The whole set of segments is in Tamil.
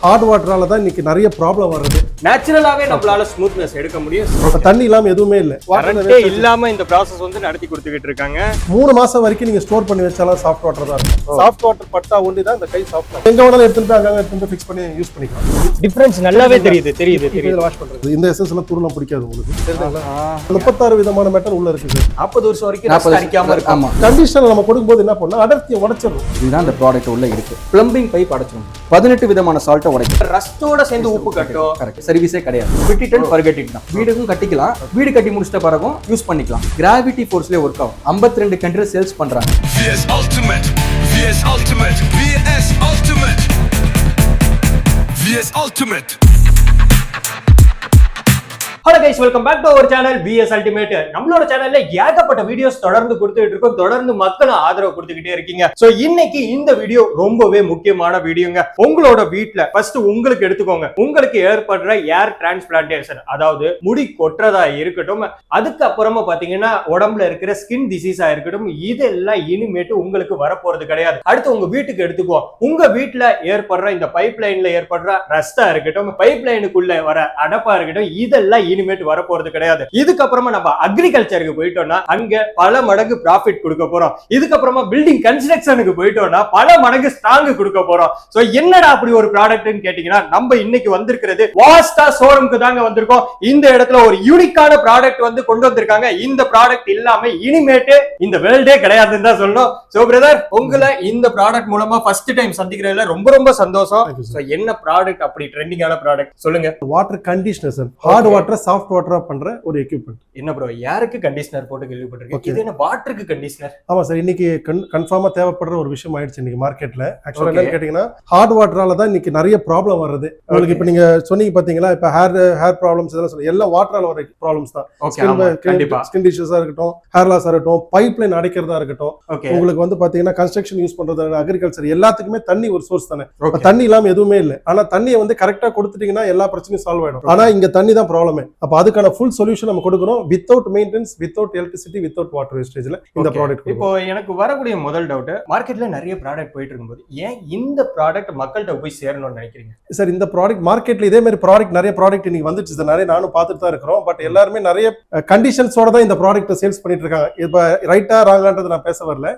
ஹார்ட் வாட்டரால் தான் இன்றைக்கி நிறைய ப்ராப்ளம் வருது நேச்சுரலாவே நம்மளால ஸ்மூத்னஸ் எடுக்க முடியும். தண்ணி இல்லாம எதுவுமே இல்ல. கரண்டே இல்லாம இந்த ப்ராசஸ் வந்து நடத்தி கொடுத்துக்கிட்டு இருக்காங்க. மூணு மாசம் வரைக்கும் நீங்க ஸ்டோர் பண்ணி வச்சாலும் சாஃப்ட் வாட்டர் தான் இருக்கும். சாஃப்ட் வாட்டர் பட்டா ஒண்டி தான் இந்த கை சாஃப்ட் எங்க வேணாலும் எடுத்துட்டு போய் அங்கங்க எடுத்துட்டு ஃபிக்ஸ் பண்ணி யூஸ் பண்ணிக்கலாம். டிஃபரன்ஸ் நல்லாவே தெரியுது தெரியுது தெரியுது. இதில் வாஷ் பண்றது. இந்த எசன்ஸ் எல்லாம் துருலாம் பிடிக்காது உங்களுக்கு. முப்பத்தாறு விதமான மெட்டல் உள்ள இருக்குது. நாற்பது வருஷம் வரைக்கும் நாற்பது அடிக்காம இருக்கும் ஆமா. கண்டிஷனர் நம்ம கொடுக்கும்போது என்ன பண்ணா அடர்த்தியை உடைச்சிடும் இதுதான் இந்த ப்ராடக்ட் உள்ள இருக்கு. பிளம்பிங் பைப் அடைச்சிடும் பதினெட்டு விதமான சால்ட்டை உடைக்கும் ரஸ்டோட சேர்ந்து உப்பு கட்டும். கரெக்ட் சர்வீஸே கிடையாது. ஃபிட்டிட் அண்ட் பர்கட்டிட் தான். வீடுக்கும் கட்டிக்கலாம் வீடு கட்டி முடிச்சிட்ட பிறகும் யூஸ் பண்ணிக்கலாம். கிராவிட்டி ஃபோர்ஸ்லேயே ஒர்க் ஆகும். 52 ரெண்டு கண்ட்ரில் சேல்ஸ் பண்றாங்க VS Ultimate, VS Ultimate, VS Ultimate, VS Ultimate. Hello guys welcome back to our channel VS ultimate நம்மளோட சேனல்ல ஏகப்பட்ட வீடியோஸ் தொடர்ந்து கொடுத்துட்டு இருக்கோம். தொடர்ந்து மக்களும் ஆதரவு கொடுத்துக்கிட்டே இருக்கீங்க. சோ இன்னைக்கு இந்த வீடியோ ரொம்பவே முக்கியமான வீடியோங்க உங்களோட வீட்ல ஃபர்ஸ்ட் உங்களுக்கு எடுத்துக்கோங்க. உங்களுக்கு ஏற்படுற ஏர் டிரான்ஸ்பிளான்டேஷன் அதாவது முடி கொட்டுறதா இருக்கட்டும் அதுக்கப்புறமா பாத்தீங்கன்னா உடம்புல இருக்கிற ஸ்கின் டிசீஸா இருக்கட்டும் இதெல்லாம் இனிமேட்டு உங்களுக்கு வரப்போறது கிடையாது. அடுத்து உங்க வீட்டுக்கு எடுத்துக்குவோம். உங்க வீட்டுல ஏற்படுற இந்த பைப் லைன்ல ஏற்படுற ரஸ்டா இருக்கட்டும் பைப் லைனுக்குள்ள வர அடப்பா இருக்கட்டும் இதெல்லாம் இனிமேட்டு வரப்போறது கிடையாது. இதுக்கப்புறமா நம்ம அக்ரிகல்ச்சருக்கு போயிட்டோம்னா அங்க பல மடங்கு ப்ராஃபிட் கொடுக்க போறோம். இதுக்கப்புறமா பில்டிங் கன்ஸ்ட்ரக்ஷனுக்கு போயிட்டோம்னா பல மடங்கு ஸ்ட்ராங் கொடுக்க போறோம். சோ என்னடா அப்படி ஒரு ப்ராடக்ட்னு கேட்டீங்கன்னா நம்ம இன்னைக்கு வந்திருக்கிறது வாஸ்டா ஷோரூம்க்கு தாங்க வந்திருக்கோம். இந்த இடத்துல ஒரு யூனிக்கான ப்ராடக்ட் வந்து கொண்டு வந்திருக்காங்க. இந்த ப்ராடக்ட் இல்லாம இனிமேட்டு இந்த வேர்ல்டே கிடையாதுன்னு தான் சொல்லணும். சோ பிரதர் உங்களை இந்த ப்ராடக்ட் மூலமா ஃபர்ஸ்ட் டைம் சந்திக்கிறதுல ரொம்ப ரொம்ப சந்தோஷம். என்ன ப்ராடக்ட் அப்படி ட்ரெண்டிங்கான ப்ராடக்ட் சொல்லுங்க. Water conditioner sir hard water soft வாட்டரா பண்ற ஒரு எக்யூப்மெண்ட் என்ன ப்ரோ யாருக்கு கண்டிஷனர் போட்டு கேள்விப்பட்டிருக்கேன். இது என்ன வாட்டருக்கு கண்டிஷனர் ஆமா சார் இன்னைக்கு கன்ஃபார்மா தேவைப்படுற ஒரு விஷயம் ஆயிடுச்சு இன்னைக்கு மார்க்கெட்ல ஆக்சுவலா Okay. என்னன்னு கேட்டீங்கன்னா ஹார்ட் வாட்டரால தான் இன்னைக்கு நிறைய ப்ராப்ளம் வருது. உங்களுக்கு இப்ப நீங்க சொன்னீங்க பாத்தீங்களா இப்ப ஹேர் ஹேர் ப்ராப்ளம்ஸ் இதெல்லாம் சொல்லி எல்லாம் வாட்டரால வர ப்ராப்ளம்ஸ் தான். ஸ்கின் டிஷஸா இருக்கட்டும் ஹேர் லாஸா இருக்கட்டும் பைப் லைன் அடைக்கிறதா இருக்கட்டும் உங்களுக்கு வந்து பாத்தீங்கன்னா கன்ஸ்ட்ரக்ஷன் யூஸ் பண்றது அக்ரிகல்ச்சர் எல்லாத்துக்குமே தண்ணி ஒரு சோர்ஸ் தானே. தண்ணி இல்லாம எதுவுமே இல்ல. ஆனா தண்ணியை வந்து கரெக்டா கொடுத்துட்டீங்கன்னா எல்லா பிரச்சனையும் சால்வ் ஆயிடும். ஆனா இங்க தண்ணி தான் ப்ராப்ளமே அப்ப அதுக்கான ஃபுல் சொல்யூஷன் நம்ம கொடுக்கணும் without maintenance without electricity without water வேஸ்டேஜ்ல இந்த. ப்ராடக்ட் இப்போ எனக்கு வரக்கூடிய முதல் டவுட் மார்க்கெட்ல நிறைய ப்ராடக்ட் போயிட்டு இருக்கும்போது ஏன் இந்த ப்ராடக்ட் மக்கள்கிட்ட போய் சேரணும்னு நினைக்கிறீங்க? சார் இந்த ப்ராடக்ட் மார்க்கெட்ல இதே மாதிரி ப்ராடக்ட் நிறைய ப்ராடக்ட் இன்னைக்கு வந்துச்சு சார் நிறைய நானும் பார்த்துட்டு தான் இருக்கிறோம். பட் எல்லாருமே நிறைய கண்டிஷன்ஸோட தான் இந்த ப்ராடக்ட்டை சேல்ஸ் பண்ணிட்டு இருக்காங்க. இப்ப ரைட்டா ராங்கான்றது நான் பேச வரல.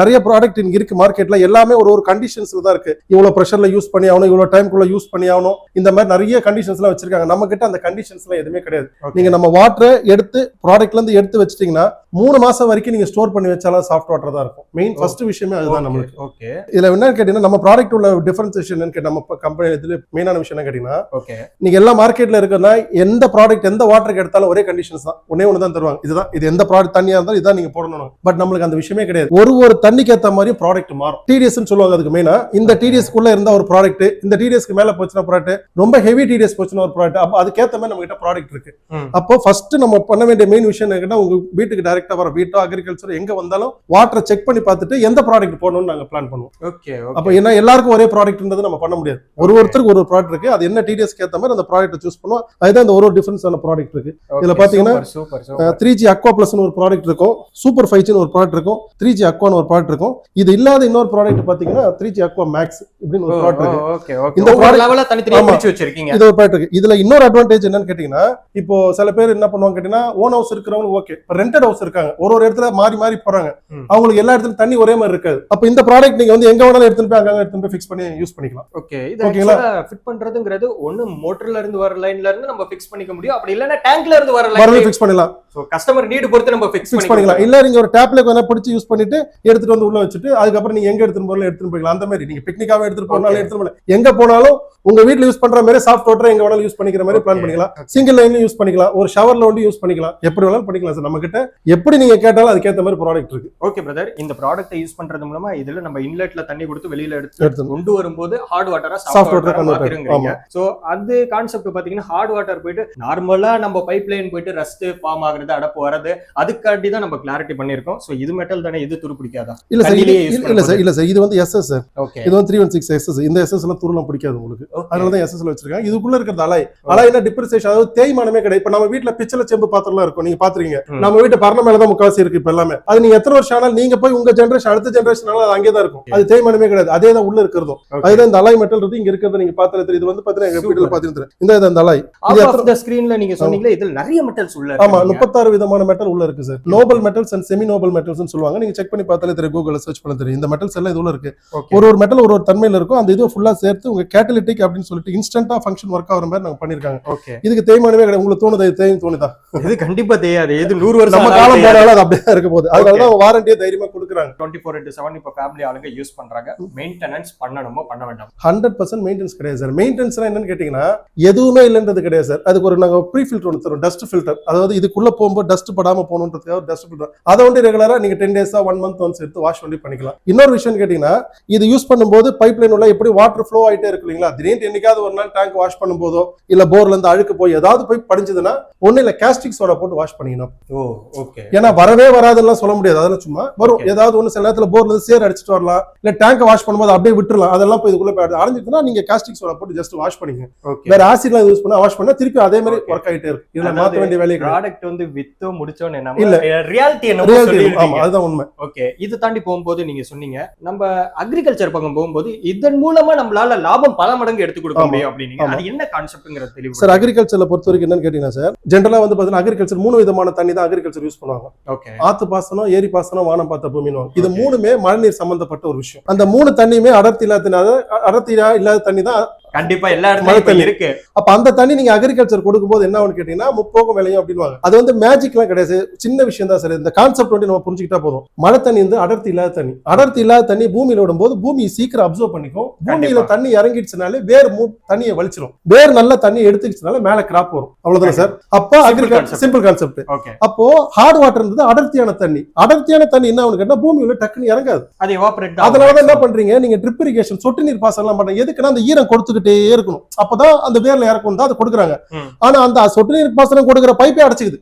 நிறைய ப்ராடக்ட் இங்க இருக்கு மார்க்கெட்ல எல்லாமே ஒரு ஒரு கண்டிஷன்ஸ்ல தான் இருக்கு. இவ்வளவு ப்ரெஷர்ல யூஸ் பண்ணி ஆகணும் இவ்வளவு டைம்குள்ள யூஸ் பண்ணி ஆகணும். இந்த மாதிரி நிறைய கண்டிஷன்ஸ் எல்லாம் வச்சிருக்காங்க. நம்ம கிட்ட அந்த கண்டிஷன்ஸ் எல்லாம் எதுவுமே கிடையாது. நீங்க நம்ம வாட்டரை எடுத்து ப்ராடக்ட்ல இருந்து எடுத்து வச்சிட்டீங்கன்னா மூணு மாசம் வரைக்கும் நீங்க ஸ்டோர் பண்ணி வச்சாலும் சாஃப்ட் வாட்டர் தான் இருக்கும். மெயின் ஃபர்ஸ்ட் விஷயமே அதுதான் நம்மளுக்கு. ஓகே இதுல என்ன கேட்டீங்கன்னா நம்ம ப்ராடக்ட் உள்ள டிஃபரன்சியேஷன் நம்ம கம்பெனி இதுல மெயினான விஷயம் என்ன கேட்டீங்கன்னா ஓகே நீங்க எல்லா மார்க்கெட்ல இருக்கிறனா எந்த ப்ராடக்ட் எந்த வாட்டருக்கு எடுத்தாலும் ஒரே கண்டிஷன்ஸ் தான். ஒன்னே ஒன்று தான் தருவாங்க. இதுதான். இது எந்த ப்ராடக்ட் தண்ணியா இருந்தாலும் இதான் நீங்க போடணும். பட் நம்மளுக்கு அந்த விஷயமே கிடையாது. ஒரு ஒரு தண்ணிக்கு ஏத்த மாதிரி ப்ராடக்ட் மாறும். டிடிஎஸ் சொல்லுவாங்க அதுக்கு மெயினா இந்த TDS குள்ள இருந்த ஒரு ப்ராடக்ட் இந்த டிடிஎஸ்க்கு மேல போச்சுன்னா ப்ராடக்ட் ரொம்ப ஹெவி டிடிஎஸ் போச்சுன்னா ஒரு ப்ராடக்ட் அப்போ அதுக்கேத்த மாதிரி நம்ம கிட்ட ப்ராடக்ட் இருக்கு ம். அப்போ ஃபர்ஸ்ட் நம்ம பண்ண வேண்டிய மெயின் விஷயம் என்னன்னா உங்க வீட்டுக்கு டைரக்டா வர வீட்டோ அக்ரிகல்ச்சர் எங்க வந்தாலும் வாட்டரை செக் பண்ணி பார்த்துட்டு எந்த ப்ராடக்ட் போடணும்னு நாங்க பிளான் பண்ணுவோம். ஓகே அப்ப என்ன எல்லாருக்கும் ஒரே ப்ராடக்ட்ன்றது நம்ம பண்ண முடியாது. ஒரு ஒருத்தருக்கு ஒரு ப்ராடக்ட் இருக்கு. அது என்ன டிடிஎஸ்க்கு ஏத்த மாதிரி அந்த ப்ராடக்ட் சூஸ் பண்ணுவோம். அதுதான் இந்த ஒரு டிஃபரன்ஸான ப்ராடக்ட் இருக்கு. இதுல பாத்தீங்கன்னா, த்ரீ ஜி அக்வா பிளஸ்னு ஒரு ப்ராடக்ட் இருக்கும். சூப்பர் ஃபைவ் ஜின்னு ஒரு ப்ராடக்ட் இருக்கும். த்ரீ ஜி அக்வான்னு ஒரு ப்ராடக்ட் இருக்கும். இது இல்லாத இன்னொரு ப்ராடக்ட் பாத்தீங்கன்னா த்ரீ ஜி அக்வா மேக்ஸ் இப்படின்னு ஒரு ப்ராடக்ட் இருக்கு. இந்த லெவல்ல தனித்தனியா. பிரிச்சு வச்சிருக்கீங்க. இது ஒரு ப்ராடக்ட் இருக்கு. இதுல இன்னொரு அட்வான்டேஜ் என்னன்னு கேட்டீங்கன்னா இப்போ சில பேர் என்ன பண்ணுவாங்க கேட்டீங்கன்னா ஓன் ஹவுஸ் இருக்கிறவங்க ஓகே ரெண்டட் ஹவுஸ் இருக்காங்க. ஒரு ஒரு இடத்துல மாறி மாறி போறாங்க. அவங்களுக்கு எல்லா இடத்துலயும் தண்ணி ஒரே மாதிரி இருக்காது. அப்ப இந்த ப்ராடக்ட் நீங்க வந்து எங்க வேணாலும் எடுத்துட்டு போய் அங்க எடுத்துட்டு போய் ஃபிக்ஸ் பண்ணி யூஸ் பண்ணிக்கலாம். ஓகே இது ஓகேங்களா? ஃபிட் பண்றதுங்கிறது ஒண்ணு மோட்டர்ல இருந்து வர லைன்ல இருந்து நம்ம ஃபிக்ஸ் பண்ணிக்க முடியும். அப்படி இல்லனா டேங்க்ல இருந்து வர லைன் ஃபிக்ஸ் பண்ணிக்கலாம் சோ கஸ்டமர் நீட் பொறுத்து நம்ம ஃபிக்ஸ் பண்ணிக்கலாம். இல்ல நீங்க ஒரு டேப்ல கொஞ்சம் பிடிச்சி யூஸ் பண்ணிட்டு எடுத்துட்டு வந்து உள்ள வச்சுட்டு அதுக்கப்புறம் நீங்க எங்க எடுத்துட்டு போறோம் எடுத்துட்டு போய்க்கலாம். அந்த மாதிரி. நீங்க பிக்னிக்காவே எடுத்துட்டு போனாலும். எடுத்துட்டு போகலாம் எங்க போனாலும் உங்க வீட்ல யூஸ் பண்ற மாதிரி சாஃப்ட் வாட்டர் எங்க வேணாலும் யூஸ் பண்ணிக்கிற மாதிரி பிளான். பண்ணிக்கலாம். சிங்கிள் லைன்லயும் யூஸ் பண்ணிக்கலாம். ஒரு ஷவர்ல வந்து யூஸ் பண்ணிக்கலாம். எப்படி வேணாலும் பண்ணிக்கலாம் சார். நம்ம கிட்ட எப்படி நீங்க கேட்டாலும் அதுக்கேத்த மாதிரி ப்ராடக்ட் இருக்கு. ஓகே பிரதர் இந்த ப்ராடக்ட்டை யூஸ் பண்றது மூலமா இதுல நம்ம இன்லெட்ல தண்ணி கொடுத்து வெளியில எடுத்து கொண்டு வரும்போது ஹார்ட் வாட்டரா சாஃப்ட் வாட்டரா ஆமா. சோ அது கான்செப்ட் பாத்தீங்கன்னா ஹார்ட் வாட்டர் போயிட்டு நார்மலா நம்ம பைப் லைன் போயிட்டு ரஸ்ட் ஃபார்ம் ஆகுறது அடப்பு வராது அதுக்காண்டி தான் நம்ம கிளாரிட்டி பண்ணிருக்கோம் சோ இது மெட்டல் தானே இது துரு பிடிக்காதா? இல்ல சார் இல்ல- சார் இல்ல சார். இது வந்து எஸ்எஸ் சார். ஓகே இது வந்து த்ரீ ஒன் சிக்ஸ் எஸ்எஸ் இந்த எஸ்எஸ் எல்லாம் துருலாம் பிடிக்காது உங்களுக்கு. அதனால தான் எஸ்எஸ்ல வச்சிருக்காங்க. இதுக்குள்ள இருக்கிறது அலாய் அலாய்னா டிப்ரிசியேஷன் அதாவது தேய்மானமே கிடையாது. இப்ப நம்ம வீட்ல பிச்சல செம்பு பாத்திரம்லாம் இருக்கும். நீங்க பாத்துறீங்க ம். நம்ம வீட்டு பரண மேல தான் முக்காவாசி இருக்கு இப்ப எல்லாமே. அது நீங்க எத்தனை வருஷம் ஆனாலும் நீங்க போய் உங்க ஜெனரேஷன் அடுத்த ஜெனரேஷன் அது அங்கே தான் இருக்கும். அது தேய்மானமே கிடையாது. அதே தான் உள்ள இருக்கிறதும். அதுதான் இந்த அலாய் மெட்டல் இங்க இருக்கிறது நீங்க பாத்துல தெரியுது இது வந்து பாத்தீங்கன்னா எங்க. வீட்டுல பாத்தீங்கன்னா இந்த அந்த அலாய். ஸ்கிரீன்ல நீங்க சொன்னீங்களே இதுல நிறைய மெட்டல்ஸ் உள்ள ஆமா முப்பத்தாறு விதமான மெட்டல் உள்ள இருக்கு sir noble metals and semi noble metals சொல்லுவாங்க. நீங்க செக் பண்ணி பார்த்தாலே தெரியும். கூகுள்ல சர்ச் பண்ண தெரியும். இந்த மெட்டல்ஸ் எல்லாம் இது உள்ள இருக்கு. ஒரு ஒரு மெட்டல் ஒரு ஒரு தன்மையில இருக்கும். அந்த இது ஃபுல்லா சேர்த்து உங்க கேட்டலிட்டிக் அப்படின்னு சொல்லிட்டு இன்ஸ்டன்டா ஃபங்க்ஷன் ஒர்க் ஆகிற மாதிரி நாங்க பண்ணிருக்காங்க. இதுக்கு தேய்மானமே கிடையாது. உங்களுக்கு தோணுது? இது தேயும் தோணுதா? இது கண்டிப்பா தெரியாது. இது நூறு வருஷம் நம்ம காலம் போனாலும் அது அப்படியே இருக்க போகுது. அதனால தான் வாரண்டியை தைரியமா கொடுக்குறாங்க. டுவெண்ட்டி ஃபோர் இன்ட்டு செவன் இப்போ ஃபேமிலி ஆளுங்க யூஸ் பண்றாங்க. மெயின்டெனன்ஸ் பண்ணணுமோ பண்ண வேண்டாம். ஹண்ட்ரட் பர்சன்ட் மெயின்டெனன்ஸ் கிடையாது சார் மெயின்டெனன்ஸ்னா என்னன்னு கேட்டீங்கன்னா எதுவுமே இல்லைன்றது கிடையாது சார் அதுக்கு ஒரு நாங்க ப்ரீ ஃபில்டர் ஒன்று தரோம் டஸ்ட் ஃபில்டர் அதாவது இதுக்குள்ள போகும்போது டஸ்ட் படாம போகணுன்றதுக்காக டஸ்ட் ஃபில்டர் அதை வந்து ரெகுலரா நீங்க டென் டேஸா ஒன் மந்த் ஒன்ஸ் எடுத்து வாஷ் பண்ணி பண்ணிக்கலாம். இன்னொரு விஷயம் கேட்டீங்கன்னா இது யூஸ் பண்ணும்போது பைப் லைன் உள்ள எப்படி வாட்டர் ஃப்ளோ ஆயிட்டே இருக்கு இல்லைங்களா? திடீர்னு என்னைக்காவது ஒரு நாள் டேங்க் வாஷ் பண்ணும்போதோ இல்ல போர்ல இருந்து அழுக்கு போய் ஏதாவது போய் படிஞ்சதுன்னா ஒண்ணு இல்ல கேஸ்டிக் சோடா போட்டு வாஷ் பண்ணிக்கணும். ஓ ஓகே ஏன்னா வரவே வராதுலாம் சொல்ல முடியாது அதெல்லாம் சும்மா. வரும். ஏதாவது ஒண்ணு சில நேரத்துல போர்ல இருந்து சேர் அடிச்சிட்டு வரலாம். இல்ல டேங்க் வாஷ் பண்ணும்போது அப்படியே விட்டுறலாம். அதெல்லாம் போய் இதுக்குள்ள போய் அடைஞ்சிட்டுனா நீங்க காஸ்டிக் சோடா போட்டு ஜஸ்ட் வாஷ் பண்ணிங்க. வேற ஆசிட்லாம் யூஸ் பண்ணா வாஷ் பண்ணா திருப்பி அதே மாதிரி. ஒர்க் ஆயிட்டே இருக்கு இதுல மாத்த வேண்டிய வேலையே ப்ராடக்ட் வந்து வித்தோ முடிச்சோன்னு இல்ல. என்ன ரியாலிட்டி என்ன Reality, ஆமா அதுதான் உண்மை. ஓகே இது தாண்டி போகும்போது நீங்க சொன்னீங்க நம்ம அக்ரிகல்ச்சர் பக்கம் போகும்போது இதன் மூலமா நம்மளால லாபம் பல மடங்கு எடுத்து கொடுக்க. முடியும். அது என்ன கான்செப்ட்ங்கிற தெளிவு சார் அக்ரிகல்ச்சர்ல பொறுத்த என்னன்னு கேட்டீங்கன்னா சார் ஜென்ரலா வந்து பாத்தீங்கன்னா அக்ரிகல்ச்சர் மூணு விதமான தண்ணி தான் அக்ரிகல்ச்சர் யூஸ் பண்ணுவாங்க. ஓகே ஆத்து பாசனம் ஏரி பாசனம் வானம் பார்த்த பூமின்னு இது. மூணுமே மழைநீர் சம்பந்தப்பட்ட ஒரு விஷயம். அந்த மூணு தண்ணியுமே அடர்த்தி இல்லாத தண்ணி, அதாவது அடர்த்தி இல்லாத தண்ணி தான் கண்டிப்பா எல்லா இடத்துலயும். இருக்கு. அப்ப அந்த தண்ணி நீங்க அக்ரிகல்ச்சர் கொடுக்கும்போது என்ன கேட்டீங்கன்னா முப்போகம் விளையும் அப்படின்வாங்க அது வந்து மேஜிக்லாம் கிடையாது. சின்ன விஷயம் தான் சார். இந்த கான்செப்ட் வந்து நம்ம புரிஞ்சுக்கிட்டா போதும். மழை தண்ணி வந்து அடர்த்தி இல்லாத தண்ணி. அடர்த்தி இல்லாத தண்ணி பூமியில விடும்போது பூமி சீக்கிரம் அப்சர்வ் பண்ணிக்கும். பூமியில. தண்ணி இறங்கிடுச்சுனாலே வேர் தண்ணியை வலிச்சிடும் வேர் நல்ல தண்ணி எடுத்துக்கிச்சுனால மேல கிராப் வரும். அவ்வளவுதானே சார்? அப்ப அக்ரிகல்ச்சர். சிம்பிள் கான்செப்ட் அப்போ ஹார்ட் வாட்டர் இருந்தது அடர்த்தியான தண்ணி. அடர்த்தியான தண்ணி என்ன கேட்டா பூமியில டக்குன்னு இறங்காது. அதனால என்ன பண்றீங்க? நீங்க ட்ரிப் இரிகேஷன் சொட்டு நீர் பாசனம் எல்லாம் பண்றீங்க. எதுக்குன்னா அந்த ஈரம் கொடுத்துக்கிட்டே இருக்கணும். அப்பதான் அந்த வேர்ல இறக்கணும் தான் அதை கொடுக்குறாங்க. ஆனா அந்த சொட்டு நீர் பாசனம் கொடுக்குற பைப்பே அடைச்சிக்குது.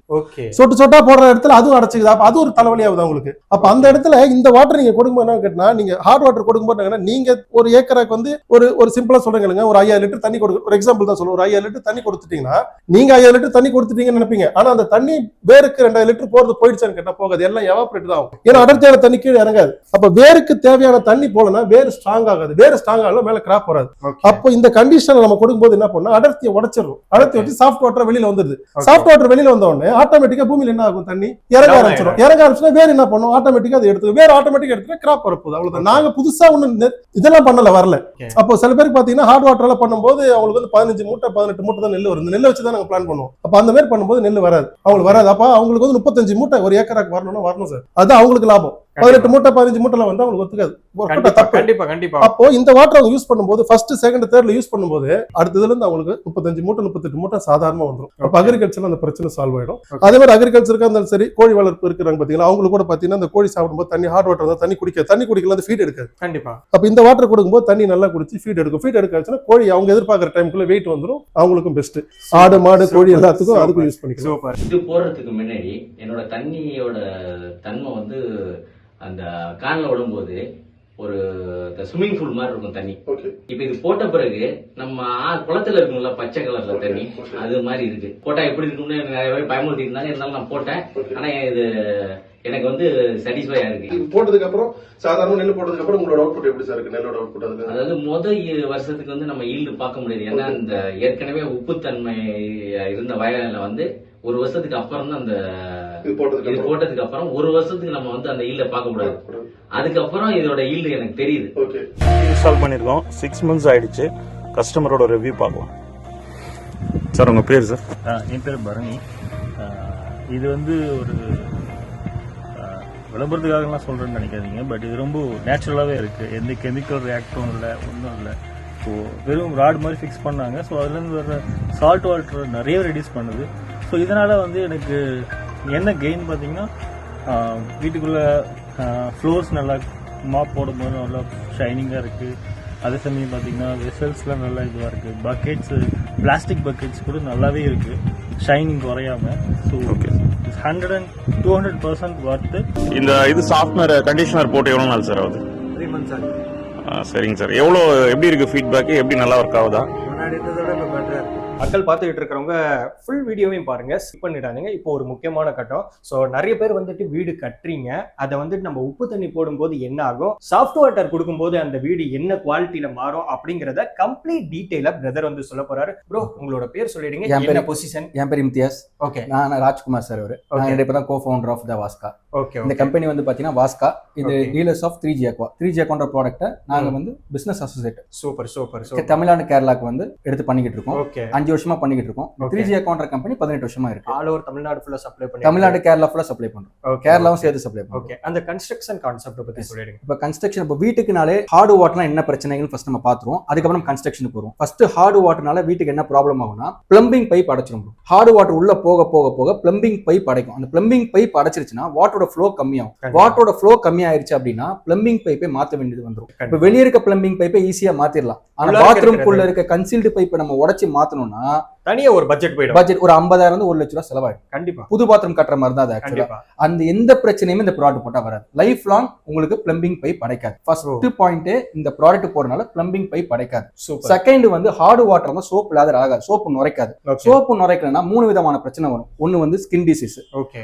சொட்டு சொட்டா போடுற இடத்துல அதுவும் அடைச்சிக்குது. அப்ப அது ஒரு தலைவலி ஆகுது உங்களுக்கு? அப்ப அந்த இடத்துல இந்த வாட்டர் நீங்க கொடுக்கும்போது என்ன கேட்டா நீங்க ஹார்ட் வாட்டர் கொடுக்கும்போது நீங்க ஒரு ஏக்கராக்கு வந்து ஒரு ஒரு சிம்பிளா சொல்றீங்க ஒரு ஐயாயிரம் லிட்டர் தண்ணி கொடுக்க ஒரு எக்ஸாம்பிள் தான் சொல்லுவோம். ஒரு ஐயாயிரம் லிட்டர் தண்ணி கொடுத்துட்டீங்கன்னா நீங்க ஐயாயிரம் லிட்டர் தண்ணி கொடுத்துட்டீங்கன்னு நினைப்பீங்க. ஆனா அந்த தண்ணி வேருக்கு ரெண்டாயிரம் லிட்டர் போறது போயிடுச்சான்னு கேட்டா போகாது. எல்லாம் எவாபரேட் தான் ஆகும். ஏன்னா அடர்த்தியான தண்ணி கீழே இறங்காது. அப்ப வேருக்கு தேவையான தண்ணி போலனா வேர் ஸ்ட்ராங் ஆகாது. வேர் ஸ்ட்ராங் ஆகல மேல கிராப் வராது. அப்போ இந்த கண்டிஷன் நம்ம கொடுக்கும்போது என்ன பண்ணா அடர்த்தியை உடைச்சிடும் அடர்த்தி வச்சு சாஃப்ட் வாட்டர் வெளியில வந்துருது சாஃப்ட் வாட்டர் வெளியில வந்த உடனே ஆட்டோமேட்டிக்கா பூமியில என்ன ஆகும்? தண்ணி இறங்க ஆரம்பிச்சிடும் இறங்க ஆரம்பிச்சுனா வேற என்ன பண்ணும்? ஆட்டோமேட்டிக்கா அதை எடுத்து வேற ஆட்டோமேட்டிக்கா எடுத்து கிராப் வரப்போகுது. அவ்வளவுதான். நாங்க புதுசா ஒண்ணு இதெல்லாம் பண்ணல வரல. அப்போ சில பேருக்கு பாத்தீங்கன்னா ஹார்ட் வாட்டர்ல பண்ணும்போது அவங்களுக்கு வந்து பதினஞ்சு மூட்டை பதினெட்டு மூட்டை தான் நெல் வரும் இந்த நெல்லை வச்சு தான் நாங்க பிளான் பண்ணுவோம். அப்ப அந்த மாதிரி பண்ணும்போது நெல் வராது. அவங்களுக்கு வராது. அப்ப அவங்களுக்கு வந்து முப்பத்தஞ்சு மூட்டை ஒரு ஏக்கராக்கு வரணும்னா வரணும் சார். அது அவங்களுக்கு லாபம். பதினெட்டு மூட்டை பதினஞ்சு மூட்டைல வந்து அவங்களுக்கு ஒத்துக்காது. கண்டிப்பா தப்பு. கண்டிப்பா கண்டிப்பா. அப்போ இந்த வாட்டர் அவங்க யூஸ் பண்ணும்போது ஃபர்ஸ்ட் செகண்ட் தேர்ட்ல யூஸ் பண்ணும்போது அடுத்ததுல இருந்து அவங்களுக்கு முப்பத்தஞ்சு மூட்டை முப்பத்தெட்டு மூட்டை சாதாரணமா வந்துடும் அப்ப அக்ரிகல்ச்சர்ல அந்த பிரச்சனை சால்வ் ஆயிடும். அதே மாதிரி அக்ரிகல்ச்சருக்கு இருந்தாலும் சரி கோழி வளர்ப்பு இருக்கிறாங்க பாத்தீங்களா அவங்களுக்கு கூட பாத்தீங்கன்னா அந்த கோழி சாப்பிடும்போது தண்ணி ஹாட் வாட்டர் தான் தண்ணி குடிக்க தண்ணி குடிக்கல அந்த ஃபீட் எடுக்காது. கண்டிப்பா. அப்ப இந்த வாட்டர் கொடுக்கும்போது தண்ணி நல்லா குடிச்சு ஃபீட் எடுக்கும். ஃபீட் எடுக்காச்சுன்னா கோழி அவங்க எதிர்பார்க்குற டைமுக்குள்ள வெயிட் வந்துடும் அவங்களுக்கும் பெஸ்ட் ஆடு மாடு கோழி எல்லாத்துக்கும். அதுக்கும் யூஸ் பண்ணிக்கலாம். சூப்பர் இது போடுறதுக்கு முன்னாடி என்னோட தண்ணியோட தன்மை வந்து அந்த கான்ல விடும்போது ஒரு ஸ்விம்மிங் பூல் மாதிரி இருக்கும் தண்ணி. இப்ப இது போட்ட பிறகு நம்ம குளத்துல இருக்கும்ல பச்சை கலர்ல தண்ணி. அது மாதிரி இருக்கு. போட்டா எப்படி இருக்கும்னு நிறைய பேர் பயமுறுத்தி இருந்தாங்க இருந்தாலும் நான் போட்டேன். ஆனா இது எனக்கு வந்து சாட்டிஸ்ஃபையா இருக்கு. போட்டதுக்கு அப்புறம் சாதாரண நெல் போட்டதுக்கு அப்புறம் உங்களோட அவுட்புட் எப்படி சார் இருக்கு? நெல்லோட அவுட்புட் அதுக்கு? அதாவது முத இ- வருஷத்துக்கு வந்து நம்ம ஈல்டு பார்க்க முடியாது. ஏன்னா இந்த ஏற்கனவே உப்புத்தன்மை இருந்த வயல்ல வந்து ஒரு வருஷத்துக்கு அப்புறம் தான் அந்த இது போட்டதுக்கு அப்புறம் ஒரு வருஷத்துக்கு நம்ம வந்து அந்த ஈல்ட பார்க்க கூடாது. அதுக்கப்புறம் இதோட ஈல்டு எனக்கு தெரியுது. ஓகே. இன்ஸ்டால் பண்ணியிருக்கோம் சிக்ஸ் மந்த்ஸ் ஆயிடுச்சு. கஸ்டமரோட ரிவ்யூ பார்க்கலாம். சார் உங்கள் பேர் சார் ஆ, என் பேர் பரணி. இது வந்து ஒரு விளம்பரத்துக்காகலாம் சொல்கிறேன்னு நினைக்காதீங்க. பட் இது ரொம்ப நேச்சுரலாகவே இருக்குது எந்த கெமிக்கல் ரியாக்டரும் இல்லை ஒன்றும் இல்லை. ஸோ வெறும் ராட் மாதிரி ஃபிக்ஸ் பண்ணாங்க. ஸோ அதுலேருந்து வர சால்ட் வாட்டர் நிறைய ரெடியூஸ் பண்ணுது. ஸோ இதனால் வந்து எனக்கு என்ன கெயின் பார்த்தீங்கன்னா வீட்டுக்குள்ள ஃப்ளோர்ஸ் நல்லா மாப் போடும்போது நல்லா ஷைனிங்காக இருக்குது அதே சமயம் பார்த்தீங்கன்னா வெசல்ஸ்லாம் நல்லா இதுவாக இருக்குது பக்கெட்ஸ் பிளாஸ்டிக் பக்கெட்ஸ் கூட நல்லாவே இருக்குது ஷைனிங் குறையாம. So Okay. Hundred and two hundred percent worth இந்த இது சாஃப்ட்வேர் கண்டிஷனர் போட்டு எவ்வளோ நாள் சார் ஆகுது? த்ரீ மந்த்ஸ் ஆகுது. ஆ, சரிங்க சார் எவ்வளோ எப்படி இருக்கு ஃபீட்பேக் எப்படி நல்லா ஒர்க் ஆகுதா? முன்னாடி இருந்ததை விட இப்போ பெட்டராக இருக்கு. மக்கள் பார்த்துக்கிட்டு இருக்கிறவங்க ஃபுல் வீடியோவையும் பாருங்க ஸ்கிப் பண்ணிடாதீங்க. இப்போ ஒரு முக்கியமான கட்டம். ஸோ நிறைய பேர் வந்துட்டு வீடு கட்டுறீங்க. அதை வந்துட்டு நம்ம உப்பு தண்ணி போடும்போது என்ன ஆகும்? சாஃப்ட் வாட்டர் கொடுக்கும்போது அந்த வீடு என்ன குவாலிட்டியில மாறும் அப்படிங்கறத கம்ப்ளீட் டீட்டெயிலா பிரதர் வந்து சொல்ல போறாரு. ப்ரோ உங்களோட பேர் சொல்லிடுங்க. என் பேரு- பொசிஷன் என் பேர் இம்தியாஸ். ஓகே நான் ராஜ்குமார் சார் அவர். இப்போ தான் கோ ஃபவுண்டர் ஆஃப் த வாஸ்கா ஓகே இந்த கம்பெனி வந்து பார்த்தீங்கன்னா வாஸ்கா இது. Dealers of three G aqua three G அக்வான்ற ப்ராடக்ட்டை நாங்கள் வந்து business associate super super Tamil Nadu கேரளாக்கு வந்து எடுத்து பண்ணிக்கிட்டு இருக்கோம். ஓகே அஞ்சு வருஷமா பண்ணிக்கிட்டு இருக்கோம். த்ரீ ஜி அக்கௌண்ட் கம்பெனி பதினெட்டு வருஷமா இருக்கு. ஆல் ஓவர் தமிழ்நாடு ஃபுல்லா சப்ளை பண்ணி தமிழ்நாடு கேரளா ஃபுல்லா சப்ளை பண்றோம். ஓகே கேரளாவும் சேர்த்து சப்ளை பண்றோம். ஓகே அந்த கன்ஸ்ட்ரக்ஷன் கான்செப்ட் பத்தி சொல்லிடுங்க. இப்போ கன்ஸ்ட்ரக்ஷன் இப்போ வீட்டுக்குனாலே ஹார்டு வாட்டர்னா என்ன பிரச்சனைகள் ஃபர்ஸ்ட் நம்ம பார்த்துருவோம் அதுக்கப்புறம் கன்ஸ்ட்ரக்ஷனுக்கு வரும் ஃபர்ஸ்ட் ஹார்டு வாட்டர்னால வீட்டுக்கு என்ன ப்ராப்ளம் ஆகும்னா பிளம்பிங் பைப் அடைச்சிரும் ஹார்டு வாட்டர் உள்ள போக போக போக பிளம்பிங் பைப் அடைக்கும். அந்த பிளம்பிங் பைப் அடைச்சிருச்சுன்னா வாட்டரோட ஃப்ளோ கம்மியாகும். வாட்டரோட ஃப்ளோ கம்மியாயிருச்சு அப்படின்னா பிளம்பிங் பைப்பை மாற்ற வேண்டியது வந்துரும் இப்போ. வெளியே இருக்க பிளம்பிங் பைப்பை ஈஸியா மாத்திரலாம் ஆனா உள்ள இருக்கிற பாத்ரூம்குள்ள இருக்க கன்சீல்டு பைப்பை நம்ம உடைச்சு மாத்தணும்னா தனியா ஒரு பட்ஜெட் போயிடும். பட்ஜெட் ஒரு ஐம்பதாயிரம் ஒரு லட்ச ரூபா செலவாயிடும். கண்டிப்பா. புது பாத்ரூம் கட்டுற மாதிரி தான் அது ஆக்சுவலா கண்டிப்பா. அந்த எந்த பிரச்சனையுமே இந்த ப்ராடக்ட் போட்டா வராது. லைஃப் லாங் உங்களுக்கு பிளம்பிங் பைப் அடைக்காது ஃபர்ஸ்ட் பாயிண்ட் இந்த ப்ராடக்ட் போறதுனால பிளம்பிங் பைப் அடைக்காது சூப்பர். செகண்ட் வந்து ஹார்டு வாட்டர் வந்து சோப் இல்லாத ஆகாது. சோப்பு நுரைக்காது. சோப்பு நுரைக்கலன்னா மூணு விதமான பிரச்சனை வரும். ஒன்னு வந்து ஸ்கின் டிசீஸ்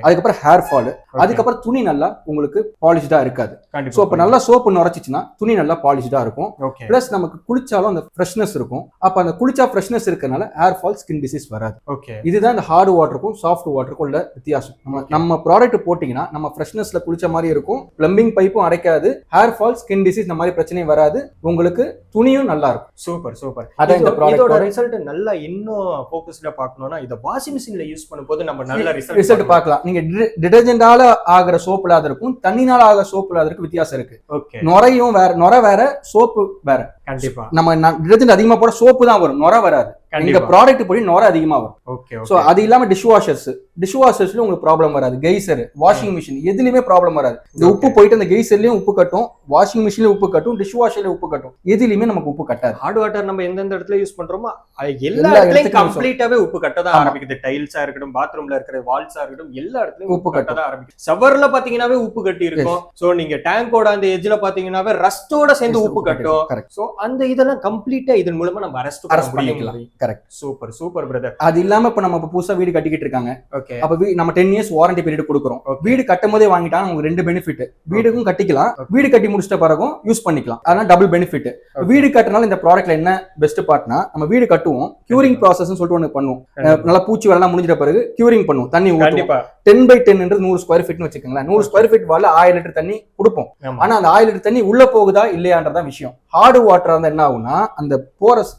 அதுக்கப்புறம் ஹேர் ஃபால் அதுக்கப்புறம் துணி நல்லா உங்களுக்கு பாலிஷ்டா இருக்காது. சோ இப்ப நல்லா சோப்பு நுரைச்சிச்சுன்னா துணி நல்லா பாலிஷ்டா இருக்கும். பிளஸ் நமக்கு குளிச்சாலும் அந்த ஃப்ரெஷ்னஸ் இருக்கும். அப்ப அந்த குளிச்சா ஃப்ரெஷ்னஸ் இருக்கறனால ஹேர் ஃபால் ஸ்கின் டிசீஸ் வராது. ஓகே இதுதான் இந்த ஹார்டு வாட்டருக்கும் சாஃப்ட் வாட்டருக்கும் உள்ள வித்தியாசம். நம்ம நம்ம ப்ராடக்ட் போட்டிங்கன்னா நம்ம ஃப்ரெஷ்னஸ்ல குளிச்ச மாதிரி இருக்கும் பிளம்பிங் பைப்பும் அடைக்காது ஹேர் ஃபால் ஸ்கின் டிசீஸ் இந்த மாதிரி பிரச்சனையும் வராது உங்களுக்கு துணியும் நல்லா இருக்கும். சூப்பர் சூப்பர் அதான் இந்த இதோ- இதோட ரிசல்ட் நல்லா இன்னும் ஃபோக்கஸ்டா பார்க்கணும்னா இத வாஷிங் மிஷின்ல யூஸ் பண்ணும்போது நம்ம நல்ல ரிசல்ட் ரிசல்ட் பார்க்கலாம். நீங்க டிடர்ஜென்டால ஆகிற சோப் இல்லாத இருக்கும் தண்ணினால ஆகிற சோப் இல்லாத இருக்கும் வித்தியாசம் இருக்கு. ஓகே நுரையும் வேற நுரை வேற சோப்பு வேற. கண்டிப்பா. நம்ம டிடர்ஜென்ட் அதிகமா போட சோப்பு தான் வரும். நுரை வராது. எங்க கண்டிப்பா. ப்ராடக்ட் படி நுரை அதிகமா வரும். ஓகே சோ அது இல்லாம டிஷ் வாஷர்ஸ் டிஷ் வாஷர்ஸ்லயும் உங்களுக்கு ப்ராப்ளம் வராது. கெய்சர் வாஷிங் மிஷின் எதுலயுமே ப்ராப்ளம் வராது. இந்த உப்பு போயிட்டு அந்த கெய்சர்லயும் உப்பு கட்டும் வாஷிங் மிஷின்லயும் உப்பு கட்டும் டிஷ் வாஷர்லயும் உப்பு கட்டும். எதுலயுமே நமக்கு உப்பு கட்டாது. ஹார்ட் வாட்டர் நம்ம எந்தெந்த இடத்துல யூஸ் பண்றோமோ எல்லா இடத்துலயும் கம்ப்ளீட்டாவே உப்பு கட்ட தான். ஆரம்பிக்குது. டைல்ஸா இருக்கட்டும் பாத்ரூம்ல இருக்கிற வால்ஸா இருக்கட்டும் எல்லா இடத்துலயும் உப்பு கட்ட தான் ஆரம்பிக்குது. சவர்ல பாத்தீங்கன்னாவே உப்பு கட்டி இருக்கும் சோ நீங்க டேங்கோட அந்த எட்ஜ்ல பாத்தீங்கன்னாவே ரஸ்டோட சேர்ந்து உப்பு கட்டும். சோ அந்த இதெல்லாம் கம்ப்ளீட்டா இதன் மூலமா நம்ம அரெஸ்ட் பண்ணிக்கலாம். கரெக்ட் சூப்பர் சூப்பர் பிரதர் அது இல்லாம இப்ப நம்ம புதுசா வீடு கட்டிக்கிட்டு இருக்காங்க. ஓகே அப்ப நம்ம டென் இயர்ஸ் வாரண்டி பீரியட் கொடுக்குறோம். வீடு கட்டும் போதே வாங்கிட்டா நமக்கு ரெண்டு பெனிஃபிட் வீடுக்கும் கட்டிக்கலாம். வீடு கட்டி முடிச்சிட்ட பிறகும் யூஸ் பண்ணிக்கலாம். அதனால டபுள் பெனிஃபிட் வீடு கட்டினால இந்த ப்ராடக்ட்ல என்ன பெஸ்ட் பார்ட்னா நம்ம வீடு கட்டுவோம். கியூரிங் ப்ராசஸ் சொல்லிட்டு ஒன்று பண்ணுவோம். நல்லா பூச்சி வரலாம் முடிஞ்சிட்ட பிறகு கியூரிங் பண்ணுவோம். தண்ணி ஊற்றுவோம் கண்டிப்பா. டென் பை டென்ன்றது நூறு ஸ்கொயர் ஃபீட்னு வச்சுக்கோங்களேன். நூறு ஸ்கொயர் ஃபீட் வால ஆயிரம் லிட்டர் தண்ணி கொடுப்போம். ஆனா அந்த ஆயிரம் லிட்டர் தண்ணி உள்ள போகுதா இல்லையான்றதான் விஷயம். ஹார்டு வாட்டர் இருந்தா என்ன ஆகும்னா அந்த போரஸ்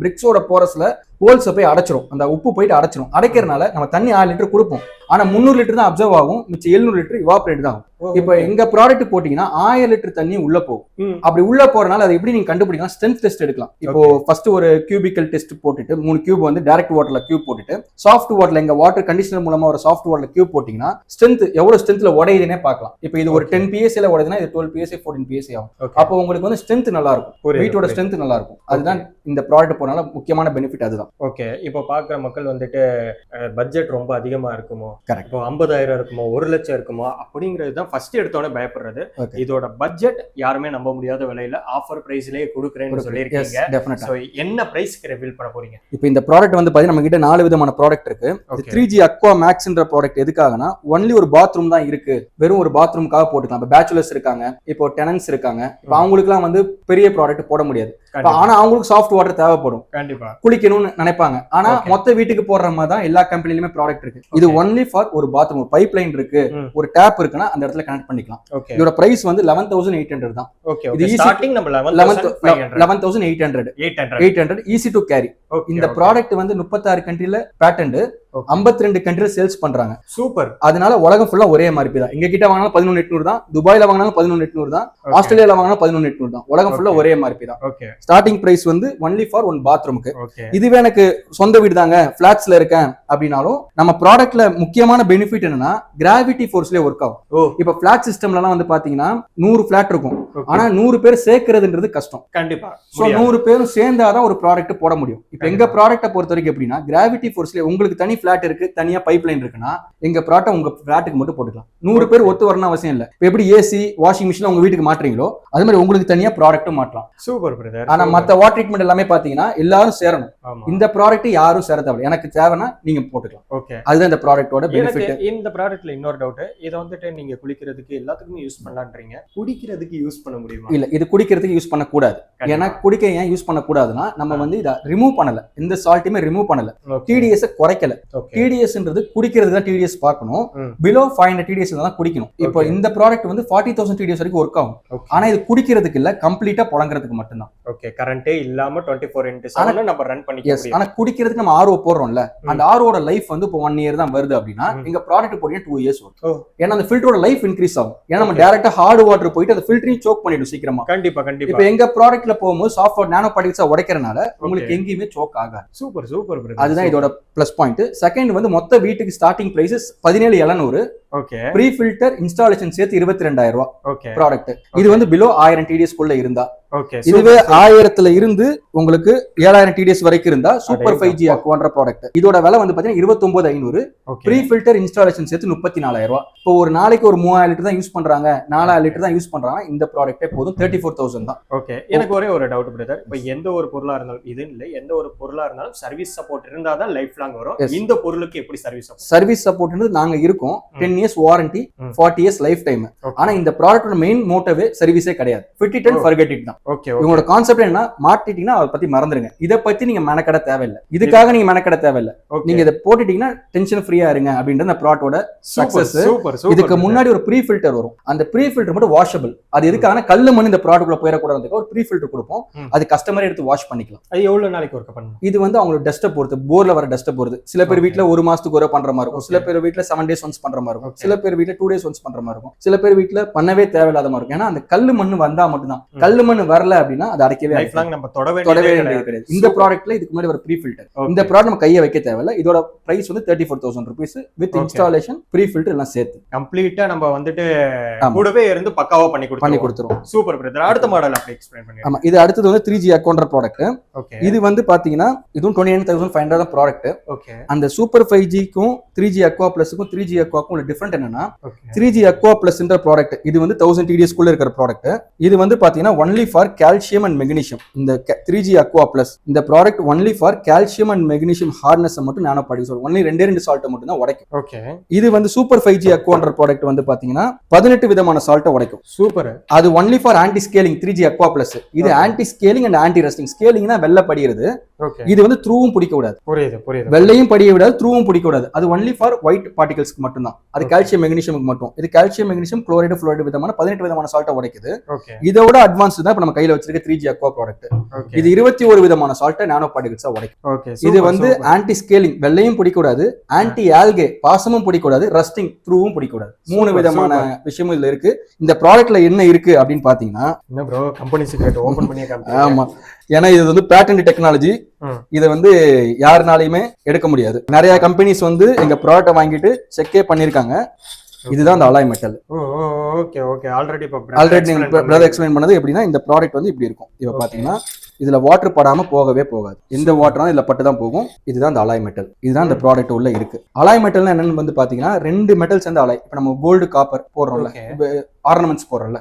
பிரிக்ஸோட போரஸ்ல ஹோல்ஸை போய் அடைச்சிரும். அந்த உப்பு போயிட்டு அடைச்சிரும். அடைக்கிறதுனால நம்ம தண்ணி ஆறு லிட்டர் கொடுப்போம். ஆனால் முந்நூறு லிட்டர் தான் அப்சர்வ் ஆகும். மிச்சம் எழுநூறு லிட்டர் இவாப்ரேட் தான் ஆகும். இப்போ எங்க ப்ராடக்ட் போட்டீங்கன்னா ஆயிரம் லிட்டர் தண்ணி உள்ள போகும். அப்படி உள்ள போறனால அதை எப்படி நீங்க கண்டுபிடிக்கலாம்? ஸ்ட்ரென்த் டெஸ்ட் எடுக்கலாம். இப்போ ஃபர்ஸ்ட் ஒரு கியூபிக்கல் டெஸ்ட் போட்டுட்டு மூணு கியூப் வந்து டைரக்ட் வாட்டர்ல கியூப் போட்டுட்டு சாஃப்ட் வாட்டர்ல எங்க வாட்டர் கண்டிஷனர் மூலமா ஒரு சாஃப்ட் வாட்டர்ல கியூப் போட்டீங்கன்னா ஸ்ட்ரென்த் எவ்வளவு ஸ்ட்ரென்த்ல உடையுதுன்னே பார்க்கலாம். இப்போ இது ஒரு டென் பிஎஸ்சில உடையுதுன்னா இது டுவெல் பிஎஸ்சி ஃபோர்டீன் பிஎஸ்சி ஆகும். அப்போ உங்களுக்கு வந்து ஸ்ட்ரென்த் நல்லா இருக்கும் வீட்டோட. ஸ்ட்ரென்த் நல்லா இருக்கும் அதுதான் இந்த ப்ராடக்ட் போனால முக்கியமான பெனிஃபிட் அதுதான். ஓகே இப்போ பாக்குற மக்கள் வந்துட்டு பட்ஜெட் ரொம்ப அதிகமா இருக்குமோ. இப்போ ஐம்பதாயிரம் இருக்குமோ? ஒரு லட்சம் இருக்குமோ? அப்படிங்கிறது ஃபர்ஸ்ட் எடுத்தோடனே பயப்படுறது. இதோட பட்ஜெட் யாருமே நம்ப முடியாத விலையில ஆஃபர் பிரைஸ்லயே கொடுக்குறேன்னு சொல்லியிருக்கீங்க. ஸோ என்ன பிரைஸ்க்கு ரிவீல் பண்ண போறீங்க? இப்போ இந்த ப்ராடக்ட் வந்து பாத்தீங்கன்னா நம்ம கிட்ட நாலு விதமான ப்ராடக்ட் இருக்கு. த்ரீ ஜி அக்வா மேக்ஸ்ன்ற ப்ராடக்ட் எதுக்காகனா ஒன்லி ஒரு பாத்ரூம் தான் இருக்கு. வெறும் ஒரு பாத்ரூம்காக போட்டுக்கலாம். இப்போ பேச்சுலர்ஸ் இருக்காங்க இப்போ டெனன்ஸ் இருக்காங்க. இப்போ அவங்களுக்குலாம் வந்து பெரிய ப்ராடக்ட் போட முடியாது. ஆனா அவங்களுக்கு சாஃப்ட் வாட்டர் தேவைப்படும். கண்டிப்பா. குளிக்கணும்னு நினைப்பாங்க. ஆனா. மொத்த வீட்டுக்கு போடுற மாதிரி தான் எல்லா கம்பெனிலுமே ப்ராடக்ட் இருக்கு. இது. ஒன்லி ஃபார் ஒரு பாத்ரூம் பைப் லைன் இருக்கு. ஒரு டேப் இருக்குன்னா அந்த இடத்துல கனெக்ட் பண்ணிக்கலாம். இதோட பிரைஸ் வந்து லெவன் தௌசண்ட் எயிட் ஹண்ட்ரட் தான். ஓகே இது நம்ம eleven thousand eight hundred eight hundred eight hundred easy to carry இந்த ப்ராடக்ட் வந்து முப்பத்தாறு கண்ட்ரில பேட்டன்ட். ஐம்பத்தி ரெண்டு கண்ட்ரில சேல்ஸ் பண்றாங்க. சூப்பர் அதனால உலகம் ஃபுல்லா ஒரே மாதிரி தான் எங்க கிட்ட வாங்கினாலும் பதினொன்று எட்நூறு தான் துபாயில வாங்கினாலும் பதினொன்று எட்நூறு தான் ஆஸ்திரேலியால வாங்கினாலும் பதினொன்று எட்நூறு தான். உலகம் ஃபுல்லா. ஒரே மாதிரி தான் ஸ்டார்டிங் பிரைஸ் வந்து ஒன்லி ஃபார் ஒன் பாத்ரூமுக்கு இதுவே எனக்கு சொந்த வீடு தாங்க பிளாட்ஸ்ல இருக்கேன் அப்படின்னாலும் நம்ம ப்ராடக்ட்ல முக்கியமான பெனிஃபிட் என்னன்னா கிராவிட்டி ஃபோர்ஸ்லயே ஒர்க் ஆகும். ஓ. இப்ப பிளாட் சிஸ்டம்லலாம் வந்து பாத்தீங்கன்னா நூறு பிளாட் இருக்கும். ஆனா நூறு பேர் சேர்க்கறதுன்றது கஷ்டம். கண்டிப்பா. சோ நூறு பேரும் சேர்ந்தாதான் ஒரு ப்ராடக்ட் போட முடியும். இப்போ எங்க ப்ராடக்ட்டை பொறுத்த வரைக்கும் எப்படின்னா கிராவிட்டி ஃபோர்ஸ்ல உங்களுக்கு தனி ஃபிளாட் இருக்கு தனியா பைப் லைன் இருக்குன்னா எங்க ப்ராடக்ட் உங்க ஃபிளாட்டுக்கு மட்டும் போட்டுக்கலாம். நூறு பேர் ஒத்து வரணும் அவசியம் இல்லை. இப்போ எப்படி ஏசி வாஷிங் மிஷின் உங்க வீட்டுக்கு மாட்டுறீங்களோ அது மாதிரி உங்களுக்கு தனியா ப்ராடக்ட்டும் மாட்டலாம். சூப்பர் பிரதர் ஆனா மத்த வாட்டர் ட்ரீட்மெண்ட் எல்லாமே பாத்தீங்கன்னா எல்லாரும் சேரணும். இந்த ப்ராடக்ட் யாரும் சேர தேவை எனக்கு தேவைன்னா நீங்க போட்டுக்கலாம். ஓகே. அதுதான் இந்த ப்ராடக்ட்டோட பெனிஃபிட் இந்த ப்ராடக்ட்ல இன்னொரு டவுட் இதை வந்துட்டு நீங்க குளிக்கிறதுக்கு எல்லாத்துக்குமே யூஸ் பண்ணலான்றீங்க. குடிக்கிறதுக்கு யூஸ் பண்ண முடியுமா? இல்ல இது குடிக்கிறதுக்கு யூஸ் பண்ணக்கூடாது. ஏன்னா குடிக்க ஏன் யூஸ் பண்ணக்கூடாதுன்னா நம்ம வந்து இதை ரிமூவ் பண்ணல. இந்த சால்ட்டுமே ரிமூவ் பண்ணல. டிடிஎஸ் குறைக்கல. டிடிஎஸ்ன்றது குடிக்கிறதுக்கு தான் டிடிஎஸ் பார்க்கணும். பிலோ ஃபைவ் ஹண்ட்ரட் டிடிஎஸ் தான் குடிக்கணும். இப்போ. இந்த ப்ராடக்ட் வந்து ஃபார்ட்டி தௌசண்ட் டிடிஎஸ் வரைக்கும் ஒர்க் ஆகும். ஆனா இது குடிக்கிறதுக்கு இல்ல கம்ப்ளீட்டா புழங்குறதுக்கு மட்டும்தான். ஓகே கரண்டே இல்லாம டுவெண்ட்டி ஃபோர் இன்ட்டு நம்ம ரன் முடியும் ஆனா குடிக்கிறதுக்கு நம்ம ஆர்ஓ போடுறோம்ல. அந்த ஆர்ஓட லைஃப் வந்து இப்போ ஒன் இயர் தான் வருது அப்படின்னா ம். எங்க ப்ராடக்ட் போட்டீங்கன்னா டூ இயர்ஸ். வரும். ஏன்னா அந்த ஃபில்டரோட லைஃப் இன்க்ரீஸ் ஆகும். ஏன்னா நம்ம. டேரக்டா ஹார்ட் வாட்டர் போயிட்டு அந்த ஃபில்டரையும் சோக் பண்ணிடும் சீக்கிரமா. கண்டிப்பா இப்போ கண்டிப்பா எங்க ப்ராடக்ட்ல போகும்போது சாஃப்ட்வேர் நானோ பார்ட்டிகல்ஸா உடைக்கிறனால உங்களுக்கு. எங்கேயுமே சோக் ஆகாது. சூப்பர் சூப்பர் அதுதான் இதோட ப்ளஸ் பாயிண்ட் செகண்ட் வந்து மொத்த வீட்டுக்கு ஸ்டார்டிங் பிரைசஸ் பதினேழு எழுநூறு. ஓகே ப்ரீ ஃபில்டர் இன்ஸ்டாலேஷன் சேர்த்து இருபத்தி ரெண்டாயிரம் ரூபாய் ஓகே ப்ராடக்ட் இது வந்து பிலோ ஆயிரம் டிடிஎஸ் குள்ள இருந்தா. இதுவே ஆயிரத்துல இருந்து உங்களுக்கு ஏழாயிரம் டிடிஎஸ் வரைக்கும் இருந்தா சூப்பர் ஃபைவ் ஜி. அக்வான்ற ப்ராடக்ட் இதோட விலை வந்து பாத்தீங்கன்னா இருபத்தொன்பது ஐநூறு. ப்ரீ ஃபில்டர் இன்ஸ்டாலேஷன் சேர்த்து முப்பத்தி நாலாயிரம் ரூபாய் இப்போ ஒரு நாளைக்கு ஒரு மூவாயிரம் லிட்டர் தான் யூஸ் பண்றாங்க. நாலாயிரம் லிட்டர் தான் யூஸ் பண்றாங்க. இந்த ப்ராடக்ட்டே போதும் தேர்ட்டி ஃபோர் தௌசண்ட் தான். ஓகே எனக்கு ஒரே ஒரு டவுட் பிரதர் இப்போ எந்த ஒரு பொருளா இருந்தாலும் இது இல்லை எந்த ஒரு பொருளா இருந்தாலும் சர்வீஸ் சப்போர்ட் இருந்தாதான் தான் லைஃப் லாங் வரும். இந்த பொருளுக்கு எப்படி சர்வீஸ் சர்வீஸ் சப்போர்ட்ன்றது நாங்க இருக்கோம். Ten years warranty. Forty years lifetime ஆனா இந்த ப்ராடக்டோட மெயின் மோட்டவே சர்வீஸே கிடையாது. Fit it and. Forget it தான். ஓகே இவங்களோட கான்செப்ட் என்ன மாட்டிட்டீங்கன்னா அதை பத்தி மறந்துருங்க. இதை பத்தி நீங்க மெனக்கட தேவையில்லை. இதுக்காக நீங்க மெனக்கட தேவையில்லை. நீங்க இதை போட்டுட்டீங்கன்னா டென்ஷன் ஃப்ரீயா இருங்க அப்படின்ற அந்த. சூப்பர் சூப்பர் இதுக்கு முன்னாடி ஒரு ப்ரீ ஃபில்டர் வரும். அந்த ப்ரீ ஃபில்டர் மட்டும் வாஷபிள் அது எதுக்காக கல்லு மண் இந்த ப்ராடக்ட்ல போயிடக்கூடாதுக்கு ஒரு ப்ரீ ஃபில்டர் கொடுப்போம். அது கஸ்டமரே எடுத்து வாஷ் பண்ணிக்கலாம். அது எவ்வளவு நாளைக்கு ஒர்க் பண்ணணும்? இது வந்து அவங்களோட டஸ்ட்டை பொறுத்து போர்ல வர டஸ்ட்டை பொறுத்து. சில பேர். வீட்ல ஒரு மாசத்துக்கு ஒரு பண்ற மாதிரி இருக்கும். சில. பேர் வீட்ல செவன் டேஸ் ஒன்ஸ் பண்ற மாதிரி இருக்கும். சில பேர் வீட்ல டூ டேஸ் ஒன்ஸ் பண்ற மாதிரி இருக்கும். சில பேர் வீட்ல பண்ணவே தேவையில்லாத மாதிரி இருக்கும். ஏன்னா அந்த கல்லு மண் வந்தா மட்டும்தான். கல்லு மண் வரல அப்படின்னா அது அடைக்கவே நம்ம தொடவே கிடையாது. இந்த ப்ராடக்ட்ல இதுக்கு முன்னாடி ஒரு ப்ரீ ஃபில்டர். இந்த ப்ராடக்ட் நம்ம கையை வைக்க தேவையில்ல. இதோட பிரைஸ் வந்து thirty four thousand rupees with. Installation free filter எல்லாம் சேர்த்து. கம்ப்ளீட்டா நம்ம வந்துட்டு. கூடவே இருந்து பக்காவா பண்ணி பண்ணி கொடுத்து கொடுத்துருவோம் சூப்பர் பிரதர் அடுத்த மாடல் அப்படி எக்ஸ்பிளைன் பண்ணி ஆமா. இது அடுத்தது வந்து த்ரீ ஜி அக்கௌண்ட் ப்ராடக்ட் இது வந்து பாத்தீங்கன்னா இதுவும் twenty nine thousand five hundred product okay அந்த சூப்பர் ஃபைவ் ஜிக்கும் த்ரீ ஜி அக்வா பிளஸுக்கும் த்ரீ ஜி அக்வாக்கும் உள்ள டிஃபரெண்ட் என்னன்னா த்ரீ ஜி அக்வா பிளஸ்ன்ற ப்ராடக்ட் இது வந்து தௌசண்ட் டிடிஎஸ் குள்ள இருக்கிற ப்ராடக்ட் இது வந்து பாத்தீங்கன்னா only for calcium and magnesium இந்த த்ரீ ஜி அக்வா பிளஸ் இந்த product only for calcium and magnesium hardness மட்டும் நானோ பாடி சொல்லுவோம் ஒன்லி ரெண்டே ரெண்டு சால்ட்டை மட்டும் தான் உடைக்கும். ஓகே இது வந்து சூப்பர் ஃபைவ் ஜி அக்வான்ற ப்ராடக்ட் வந்து பாத்தீங்கன்னா பதினெட்டு விதமான சால்ட்டை உடைக்கும். சூப்பர் அது only for anti scaling three G aqua plus இது. Anti scaling and anti rusting ஸ்கேலிங்னா வெள்ளை படிகிறது ஓகே இது வந்து த்ரூவும் பிடிக்க கூடாது புரியுது புரியுது. வெள்ளையும் படிய விடாது த்ரூவும் பிடிக்க கூடாது அது ஒன்லி ஃபார் ஒயிட் பார்ட்டிகல்ஸ்க்கு மட்டும் தான் அது. கால்சியம் மெக்னீஷியமுக்கு மட்டும். இது கால்சியம் மெக்னீஷியம் குளோரைடு ஃப்ளோரைடு விதமான பதினெட்டு விதமான சால்ட்டை உடைக்குது. இதோட அட்வான்ஸ் தான் இப்போ நம்ம கையில வச்சிருக்க த்ரீ ஜி அக்வா ப்ராடக்ட் இது இருபத்தி ஒரு விதமான சால்ட்டை நானோ பார்ட்டிகல்ஸா உடைக்கும். இது வந்து ஆன்டி ஸ்கேலிங் வெள்ளையும் பிடிக்கூடாது ஆன்டி ஆல்கே பாசமும் பிடிக்கூடாது ரஸ்டிங் த்ரூவும் பிடிக்கூடாது மூணு விதமான விஷயமும் இதுல இருக்கு. இந்த ப்ராடக்ட்ல என்ன இருக்கு அப்படின்னு பாத்தீங்கன்னா என்ன ப்ரோ கம்பெனி சீக்ரெட் ஓபன் பண்ணி காமிச்சீங்க ஆமா. ஏன்னா இது வந்து பேட்டன்ட் டெக்னாலஜி. இதை வந்து யாருனாலையுமே எடுக்க முடியாது. நிறைய கம்பெனிஸ் வந்து எங்க ப்ராடக்ட்டை வாங்கிட்டு செக்கே பண்ணிருக்காங்க இதுதான் அந்த alloy metal okay okay. Already already brother explain பண்ணது. எப்படின்னா இந்த ப்ராடக்ட் வந்து இப்படி இருக்கும். இப்போ பாத்தீங்கன்னா இதுல வாட்டர் படாம போகவே போகாது. எந்த வாட்டரும் இதுல பட்டு தான் போகும். இதுதான் இந்த அலாய் மெட்டல் இதுதான் இந்த ப்ராடக்ட் உள்ள இருக்கு. அலாய் மெட்டல்னா என்னன்னு வந்து பாத்தீங்கன்னா ரெண்டு மெட்டல் சேர்ந்த அலாய் இப்போ நம்ம கோல்டு காப்பர் போடுறோம்ல. ஆர்னமெண்ட்ஸ் போடுறோம்ல.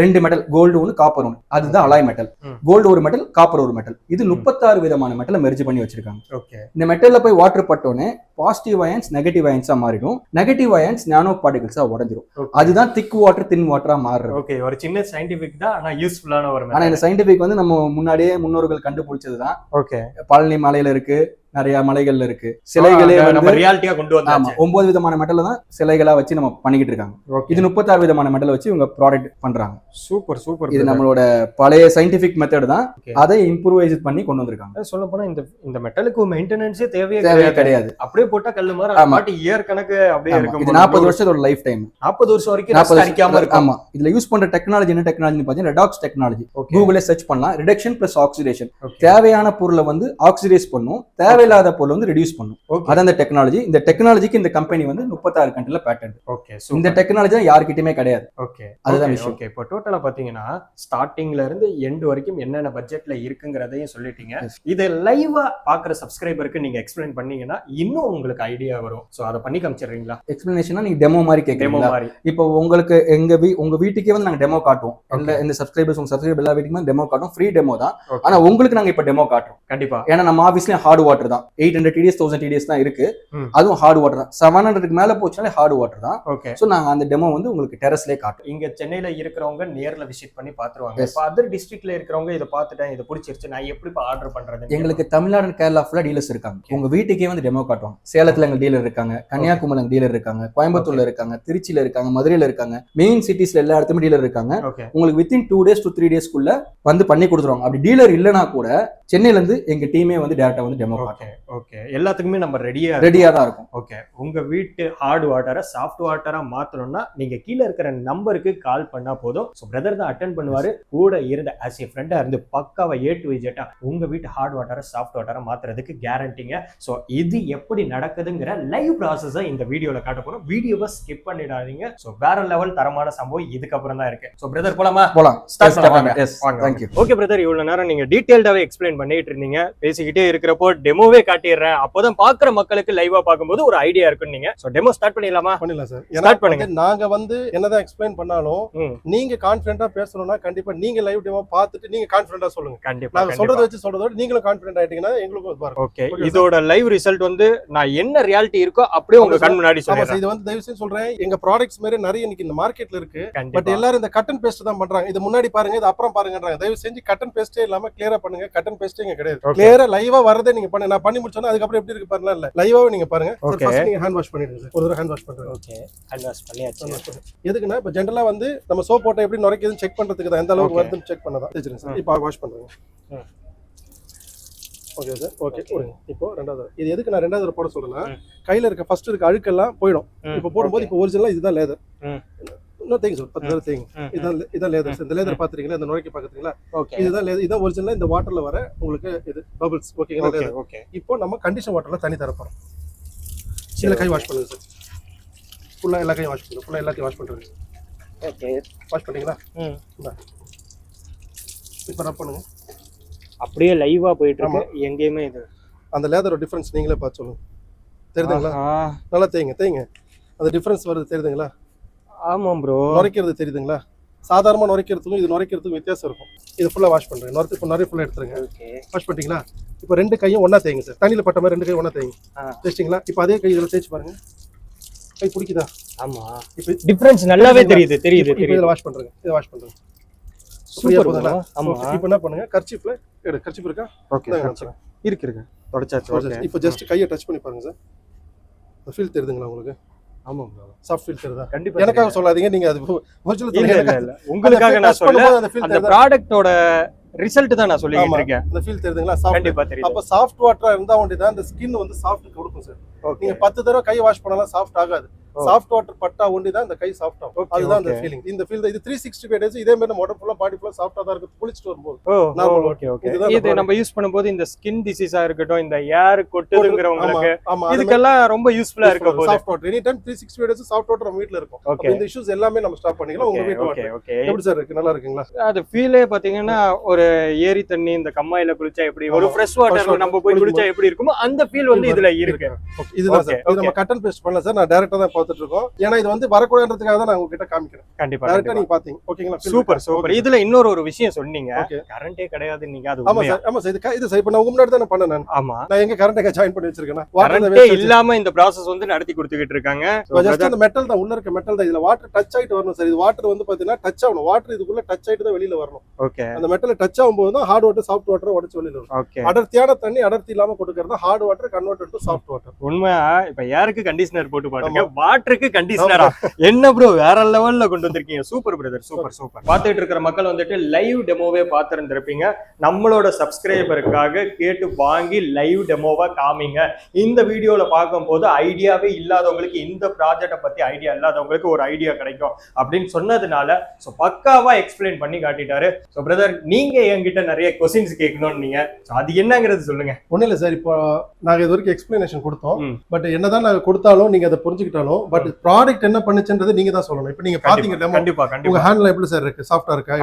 ரெண்டு மெட்டல் கோல்டு ஒன்று காப்பர் ஒன்று அதுதான் அலாய் மெட்டல். கோல்டு ஒரு மெட்டல் காப்பர் ஒரு மெட்டல் இது முப்பத்தாறு விதமான மெட்டலை மெர்ஜ் பண்ணி வச்சிருக்காங்க. ஓகே இந்த மெட்டல்ல போய் வாட்டர் பட்டோன்னே பாசிட்டிவ் அயன்ஸ் நெகட்டிவ் அயன்ஸா மாறிடும். நெகட்டிவ் அயன்ஸ் நானோ பார்ட்டிகல்ஸா உடஞ்சிரும். அதுதான் திக் வாட்டர் தின் வாட்டரா மாறுறது. ஓகே ஒரு சின்ன சயின்டிபிக் தான் ஆனா யூஸ்ஃபுல்லான ஒரு ஆனா இந்த சயின்டிபிக் வந்து நம்ம முன்னாடியே முன்னோர்கள் கண்டுபிடிச்சது தான் ஓகே பழனி மலையில இருக்கு. நிறைய மலைகள்ல இருக்கு. சிலைகளே வந்து ரியாலிட்டியா கொண்டு ஆமா வந்தாச்சு. ஒன்பது விதமான மெட்டல தான் சிலைகளா வச்சு நம்ம பண்ணிக்கிட்டு இருக்காங்க. இது முப்பத்தாறு விதமான மெட்டல் வச்சு இவங்க ப்ராடக்ட் பண்றாங்க. சூப்பர் சூப்பர் இது நம்மளோட பழைய சயின்டிபிக் மெத்தட் தான். அதை இம்ப்ரூவைஸ் பண்ணி கொண்டு வந்திருக்காங்க. சொல்ல போனா இந்த இந்த மெட்டலுக்கு மெயின்டெனன்ஸே தேவையே தேவையே கிடையாது. கிடையாது. அப்படியே போட்டா கல்லு மாதிரி ஆமா. பாட்டு இயர் கணக்கு அப்படியே ஆமா. இருக்கும் இது நாற்பது வருஷத்தோட லைஃப் டைம் நாற்பது வருஷம் வரைக்கும் நாற்பது அடிக்காம இருக்கும். ஆமா. இதுல யூஸ் பண்ற டெக்னாலஜி என்ன டெக்னாலஜி பாத்தீங்கன்னா ரெடாக்ஸ் டெக்னாலஜி கூகுளே சர்ச் பண்ணலாம். Reduction plus oxidation. தேவையான பொருளை வந்து ஆக்சிடைஸ் பண்ணும். தேவையில்லை தேவையில்லாத பொருள் வந்து ரெடியூஸ் பண்ணும். அது அந்த டெக்னாலஜி இந்த டெக்னாலஜிக்கு இந்த கம்பெனி வந்து முப்பத்தாறு கண்ட்ரில பேட்டன்ட் ஓகே இந்த டெக்னாலஜி தான் யாருக்கிட்டயுமே கிடையாது. ஓகே அதுதான் விஷயம். ஓகே இப்போ டோட்டலா பாத்தீங்கன்னா ஸ்டார்டிங்ல இருந்து எண்ட் வரைக்கும் என்னென்ன பட்ஜெட்ல இருக்குங்கிறதையும் சொல்லிட்டீங்க. இதை லைவா பாக்குற சப்ஸ்கிரைபருக்கு நீங்க எக்ஸ்பிளைன் பண்ணீங்கன்னா இன்னும் உங்களுக்கு ஐடியா வரும். சோ அதை பண்ணி காமிச்சிடுறீங்களா? எக்ஸ்பிளனேஷனா நீங்க டெமோ மாதிரி கேட்கறீங்களா மாதிரி. இப்போ உங்களுக்கு எங்க வீ உங்க வீட்டுக்கே வந்து நாங்க டெமோ காட்டுவோம். இந்த சப்ஸ்கிரைபர்ஸ் உங்க சப்ஸ்கிரைபர் எல்லா வீட்டுக்குமே டெமோ காட்டும் ஃப்ரீ டெமோ தான். ஆனா உங்களுக்கு நாங்க இப்ப டெமோ காட்டுறோம். கண்டிப்பா. ஏன்னா நம்ம ஆஃபீஸ்லயும் ஹார்ட் வாட்டர் தான். Eight hundred TDS thousand TDS தான் இருக்கு. அதுவும் ஹார்ட் வாட்டர் தான். செவன் ஹண்ட்ரட்க்கு மேல போச்சுனாலே ஹார்ட் வாட்டர் தான். ஓகே ஸோ நாங்க அந்த டெமோ வந்து உங்களுக்கு டெரஸ்லேயே காட்டுறோம். இங்க சென்னையில இருக்கிறவங்க நேர்ல விசிட் பண்ணி பாத்துருவாங்க. இப்போ அதர் டிஸ்ட்ரிக்ட்ல இருக்கிறவங்க இதை பார்த்துட்டேன் இது பிடிச்சிருச்சு நான் எப்படி ஆர்டர் பண்றது எங்களுக்கு தமிழ்நாடு கேரளா ஃபுல்லா டீலர்ஸ் இருக்காங்க. உங்க வீட்டுக்கே வந்து டெமோ காட்டுவாங்க. சேலத்துல எங்க டீலர் இருக்காங்க கன்னியாகுமரியில் எங்க டீலர் இருக்காங்க கோயம்புத்தூர்ல இருக்காங்க திருச்சியில இருக்காங்க மதுரையில இருக்காங்க மெயின் சிட்டிஸ்ல எல்லா இடத்துலயும் டீலர் இருக்காங்க. உங்களுக்கு within two days to three டேஸ்க்குள்ள வந்து பண்ணி கொடுத்துருவாங்க. அப்படி டீலர் இல்லைனா கூட சென்னையில இருந்து எங்க டீமே வந்து டேரக்டா வந்து டெமோ ஓகே ஓகே எல்லாத்துக்குமே நம்ம ரெடியா ரெடியா தான் இருக்கும். ஓகே உங்க வீட்டு ஹார்ட் வாட்டரை சாஃப்ட் வாட்டரா மாத்தணும்னா நீங்க கீழே இருக்கிற நம்பருக்கு கால் பண்ணா போதும். ஸோ பிரதர் தான் அட்டன் பண்ணுவாரு. கூட இருந்த ஆஸ் ஏ ஃப்ரெண்டா இருந்து பக்காவா ஏ டு விஜெட்டா உங்க வீட்டு ஹார்ட் வாட்டரை சாஃப்ட் வாட்டரா மாத்துறதுக்கு கேரண்டிங்க ஸோ இது எப்படி நடக்குதுங்கிற லைவ் ப்ராசஸை இந்த வீடியோல காட்ட போறோம். வீடியோவை ஸ்கிப் பண்ணிடாதீங்க. ஸோ வேற லெவல் தரமான சம்பவம் இதுக்கப்புறம் தான் இருக்கு. ஸோ பிரதர் போலாமா? போலாம். Start பண்ணலாம். எஸ் வாங்க, தேங்க்யூ ஓகே பிரதர் இவ்வளவு நேரம் நீங்க டீடைல்டாவே எக்ஸ்பிளைன் பண்ணிட்டு இருந்தீங்க. பேசிக்கிட்டே இருக்கிறப்போ டெமோவே காட்டிடுறேன். அப்போதான் பாக்குற மக்களுக்கு லைவா பார்க்கும்போது ஒரு ஐடியா இருக்கும் நீங்க. சோ டெமோ ஸ்டார்ட் பண்ணிடலாமா? பண்ணிடலாம் சார். ஏன்னா பண்ணுங்க. நாங்க வந்து என்னதான் எக்ஸ்பிளைன் பண்ணாலும். நீங்க கான்பிடண்டா பேசணும்னா கண்டிப்பா நீங்க லைவ் டெமோ பார்த்துட்டு நீங்க கான்பிடண்டா சொல்லுங்க. கண்டிப்பா நாங்க சொல்றத வச்சு சொல்றத விட நீங்களும் கான்பிடன்ட் ஆயிட்டீங்கன்னா எங்களுக்கும் ஓகே. இதோட லைவ் ரிசல்ட் வந்து நான் என்ன ரியாலிட்டி இருக்கோ அப்படியே உங்க கண் முன்னாடி சொல்லிடுறேன். இது வந்து தயவு செய்து சொல்றேன். எங்க ப்ராடக்ட்ஸ் மாதிரி நிறைய இன்னைக்கு இந்த மார்க்கெட்ல இருக்கு. பட் எல்லாரும் இந்த கட்டன் பேஸ்ட் தான் பண்றாங்க. இது முன்னாடி பாருங்க இது அப்புறம் பாருங்கன்றாங்க. தயவு செஞ்சு கட்டன் பேஸ்டே இல்லாம கிளியரா பண்ணுங்க. கட்டன் பேஸ்டே இங்க கிடையாது. கிளியரா லைவா வரதே நீங்க பண்ணுங்க நான் பண்ணி முடிச்சோன்னா அதுக்கப்புறம் எப்படி இருக்கு பாருங்க இல்ல. லைவாவே நீங்க பாருங்க. First நீங்க ஹேண்ட் வாஷ் பண்ணிடுங்க சார் ஒரு தடவை ஹேண்ட் வாஷ் பண்றேன். ஓகே பண்ணியாச்சு. Hand wash பண்ணுங்க. எதுக்குன்னா இப்போ ஜென்ரலா வந்து நம்ம சோப் போட்டா எப்படி நுரைக்குதுன்னு செக் பண்றதுக்கு தான் எந்த அளவுக்கு. வருதுன்னு செக் பண்ணதான். வச்சிருங்க சார். இப்போ வாஷ் பண்றேங்க. ஓகே சார் ஓகே விடுங்க இப்போ ரெண்டாவது. இது எதுக்கு நான் ரெண்டாவது போட சொல்றேன்னா. கையில இருக்க ஃபர்ஸ்ட் இருக்க அழுக்கெல்லாம் போயிடும். இப்போ போடும்போது. இப்போ ஒரிஜினலா இதுதான் லேதர் தேங்க சார் பத்து தேங்க ம், இதான் இதான் லேதர் இந்த லேதர் பாத்துறீங்களா இந்த நுழைக்க பாக்குறீங்களா? இதுதான் லேதர் இதான் ஒரிஜினலா இந்த வாட்டர்ல வர உங்களுக்கு இது பபிள்ஸ் ஓகேங்களா ஓகே இப்போ நம்ம கண்டிஷன் வாட்டர்ல தண்ணி தர போறோம். இதுல கை வாஷ் பண்ணுங்க சார் ஃபுல்லா எல்லா கையும் வாஷ் பண்ணுங்க. ஃபுல்லா எல்லாத்தையும் வாஷ் பண்றேங்க ஓகே வாஷ் பண்ணீங்களா? ம். இப்போ ரப் பண்ணுங்க. அப்படியே லைவா போயிட்டு இருக்கு. எங்கேயுமே இது. அந்த லேதரோட டிஃபரன்ஸ் நீங்களே பார்த்து சொல்லுங்க. தெரியுதுங்களா. நல்லா தேய்ங்க தேய்ங்க. அந்த டிஃபரன்ஸ் வருது தெரியுதுங்களா? ஆமாம் ப்ரோ நுரைக்கிறது தெரியுதுங்களா? சாதாரணமாக நுரைக்கிறதுக்கும் இது நுரைக்கிறதுக்கும் வித்தியாசம் இருக்கும். இது ஃபுல்லாக வாஷ் பண்ணுறேன் நுரைத்து இப்போ நிறைய ஃபுல்லாக எடுத்துருங்க. ஓகே வாஷ் பண்ணிட்டீங்களா? இப்போ ரெண்டு கையும் ஒன்றா தேய்ங்க சார் தண்ணியில் பட்ட மாதிரி ரெண்டு கையும் ஒன்றா தேய்ங்க. தேய்ச்சிங்களா இப்போ அதே கை இதில் தேய்ச்சி பாருங்க. கை பிடிக்குதா? ஆமா. இப்போ டிஃபரன்ஸ் நல்லாவே தெரியுது தெரியுது இதில் வாஷ் பண்ணுறேங்க இதை வாஷ் பண்ணுறேங்க சூப்பர் போதுங்களா? ஆமா. இப்போ என்ன பண்ணுங்க? கர்ச்சிப்பில் எடு. கர்ச்சிப் இருக்கா? ஓகே. இருக்கு இருக்கு. தொடச்சாச்சு. இப்போ ஜஸ்ட் கையை டச் பண்ணி பாருங்க சார் ஃபீல் தெரியுதுங்களா உங்களுக்கு? ஆமா ப்ரோ சாஃப்ட் ஃபீல் தெரியுதா கண்டிப்பா எனக்காக. சொல்லாதீங்க நீங்க அது ஒரிஜினல் இல்ல இல்ல இல்ல. உங்களுக்காக நான் சொல்ல அந்த ஃபீல் அந்த தெரியுதா ப்ராடக்ட்டோட ரிசல்ட் தான் நான் சொல்லிட்டு. இருக்கேன். அந்த ஃபீல் தெரியுதுங்களா சாஃப்ட் கண்டிப்பா தெரியுது. அப்ப சாஃப்ட் வாட்டரா இருந்தா ஒண்டி தான் அந்த ஸ்கின் வந்து சாஃப்ட் கொடுக்கும் சார் நீங்க பத்து தடவை கை வாஷ் பண்ணலாம் சாஃப்ட் ஆகாது. சாஃப்ட் வாட்டர் பட்டா ஒண்டி தான் இந்த கை சாஃப்ட் ஆகும். அதுதான் அந்த. ஃபீலிங் இந்த ஃபீல் இது த்ரீ சிக்ஸ்டி ஃபைவ் டேஸ் இதே மாதிரி நம்ம உடம்பு ஃபுல்லா பாடி ஃபுல்லா சாஃப்டா தான் இருக்கு. குளிச்சுட்டு வரும்போது. ஓகே ஓகே இதுதான் அந்த இது நம்ம யூஸ் பண்ணும்போது இந்த ஸ்கின் டிசீஸா இருக்கட்டும் இந்த ஏர் கொட்டுதுங்கிறவங்களுக்கு ஆமா இதுக்கெல்லாம் ரொம்ப யூஸ்ஃபுல்லா இருக்க போகுது. Soft water any time three sixty five days soft water நம்ம வீட்ல இருக்கும். ஓகே இந்த இஷ்யூஸ் எல்லாமே நம்ம ஸ்டாப் பண்ணிக்கலாம். உங்க வீட்டு ஓகே ஓகே எப்படி சார் இருக்கு? நல்லா இருக்குங்களா? அது ஃபீலே பாத்தீங்கன்னா ஒரு ஏரி தண்ணி இந்த கம்மாயில குளிச்சா எப்படி ஒரு. ஃப்ரெஷ் வாட்டர் நம்ம போய் குளிச்சா எப்படி இருக்குமோ அந்த ஃபீல் வந்து இதுல இருக்கு. இதுதான் சார். இது நம்ம கட்டன் பேஸ்ட் பண்ணல சார். நான் டேரக்டா தான் பார்த்துட்டு இருக்கோம் ஏன்னா இது வந்து வரக்கூடாதுன்றதுக்காக தான் நான் உங்ககிட்ட காமிக்கிறேன். கண்டிப்பா டேரக்டா. நீங்க பாத்தீங்க. ஓகேங்களா சூப்பர்? சூப்பர். இதுல இன்னொரு ஒரு விஷயம் சொன்னீங்க. கரண்டே கிடையாது நீங்க அது ஆமா சார் ஆமா சார். இது இது சார் இப்போ நான் முன்னாடி தான் பண்ணேன் நான். ஆமா. நான் எங்க கரண்ட் ஜாயின் பண்ணி வச்சிருக்கேன் கரண்டே இல்லாம இந்த ப்ராசஸ் வந்து நடத்தி கொடுத்துக்கிட்டு இருக்காங்க. ஜஸ்ட் அந்த மெட்டல் தான் உள்ள இருக்க மெட்டல் தான். இதுல வாட்டர் டச் ஆயிட்டு வரணும் சார். இது வாட்டர் வந்து பாத்தீங்கன்னா டச் ஆகணும். வாட்டர் இதுக்குள்ள டச் ஆயிட்டு தான் வெளியில வரணும். Okay. அந்த மெட்டல் டச் ஆகும்போது தான் ஹார்ட் வாட்டர் சாஃப்ட் வாட்டர் உடச்சு வெளியில வரும். ஓகே அடர்த்தியான தண்ணி அடர்த்தி இல்லாம கொடுக்கறது hard water convert to soft water உண்மையா? இப்ப யாருக்கு கண்டிஷனர் போட்டு பாருங்க வாட்டருக்கு கண்டிஷனரா என்ன ப்ரோ வேற லெவல்ல கொண்டு வந்திருக்கீங்க. சூப்பர் பிரதர் சூப்பர் சூப்பர் பார்த்துட்டு இருக்கிற மக்கள் வந்துட்டு லைவ் டெமோவே பார்த்துருந்துருப்பீங்க நம்மளோட சப்ஸ்கிரைபருக்காக கேட்டு வாங்கி லைவ் டெமோவா காமிங்க. இந்த வீடியோல பார்க்கும்போது ஐடியாவே இல்லாதவங்களுக்கு இந்த ப்ராஜெக்டை பத்தி ஐடியா இல்லாதவங்களுக்கு ஒரு ஐடியா கிடைக்கும். அப்படின்னு சொன்னதுனால ஸோ பக்காவா எக்ஸ்பிளைன் பண்ணி காட்டிட்டாரு. ஸோ பிரதர் நீங்க என்கிட்ட நிறைய கொஸ்டின்ஸ் கேட்கணும்னு நீங்க. அது என்னங்கிறது சொல்லுங்க. ஒன்றும் இல்லை சார் இப்போ நாங்கள் இது வரைக்கும் எக்ஸ்பிளனேஷன் கொடுத்தோம். பட் என்னதான் நாங்கள் கொடுத்தாலும் நீங்கள் அதை புரிஞ்சுக்கிட்டாலும் பட் ப்ராடக்ட் என்ன பண்ணுச்சுன்றது நீங்கள் தான் சொல்லணும். இப்போ நீங்கள் பார்த்தீங்க கண்டிப்பா, உங்க ஹேண்ட்ல எப்படி சார் இருக்கு? சாஃப்டா இருக்கா?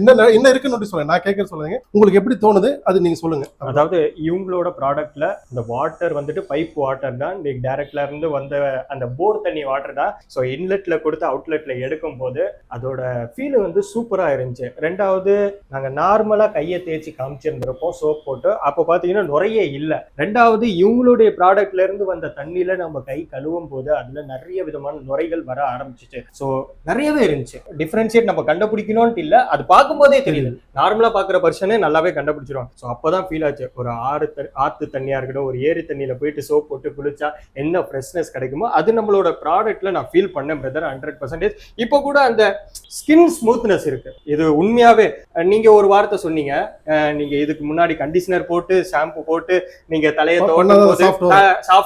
இன்னும் இன்னும் இருக்குன்னு சொல்லுங்க. நான் கேட்க சொல்லுங்க உங்களுக்கு எப்படி தோணுது? அது நீங்க சொல்லுங்க. அதாவது இவங்களோட ப்ராடக்ட்ல இந்த வாட்டர் வந்துட்டு பைப் வாட்டர் தான். நீங்க டைரக்ட்ல இருந்து வந்த அந்த போர் தண்ணி வாட்டர் தான். ஸோ இன்லெட்ல கொடுத்து அவுட்லெட்ல எடுக்கும் போது அதோட ஃபீல் வந்து சூப்பரா இருந்துச்சு. ரெண்டாவது நாங்க நார்மலா கையை தேய்ச்சி காமிச்சிருந்திருப்போம் சோப் போட்டு. அப்போ பாத்தீங்கன்னா நுரையே இல்லை. ரெண்டாவது இவங்களுடைய ப்ராடக்ட்ல இருந்து வந்த தண்ணியில நம்ம கை கழுவும் போது அதுல நிறைய விதமான நுரைகள் வர ஆரம்பிச்சிச்சு. ஸோ நிறையவே இருந்துச்சு. டிஃபரன்ஷியேட் நம்ம கண்டுபிடிக்கணும்னு இல்ல அது பார்க்கும்போதே தெரியுது. நார்மலா பாக்குற பர்சனே நல்லாவே கண்டுபிடிச்சிருவாங்க ஸோ அப்பதான் ஃபீல் ஆச்சு. ஒரு ஆறு ஆத்து தண்ணியா இருக்கட்டும் ஒரு ஏரி தண்ணியில போயிட்டு சோப் போட்டு குளிச்சா என்ன ஃப்ரெஷ்னஸ் கிடைக்குமோ அது நம்மளோட ப்ராடக்ட்ல நான் ஃபீல் பண்ணேன் பிரதர் ஹண்ட்ரட் பர்சன்டேஜ் இப்போ கூட அந்த ஸ்கின் ஸ்மூத்னஸ் இருக்கு. இது உண்மையாவே நீங்க ஒரு வார்த்தை சொன்னீங்க. நீங்க இதுக்கு முன்னாடி கண்டிஷனர் போட்டு ஷாம்பு போட்டு நீங்க தலையை போது வரும்.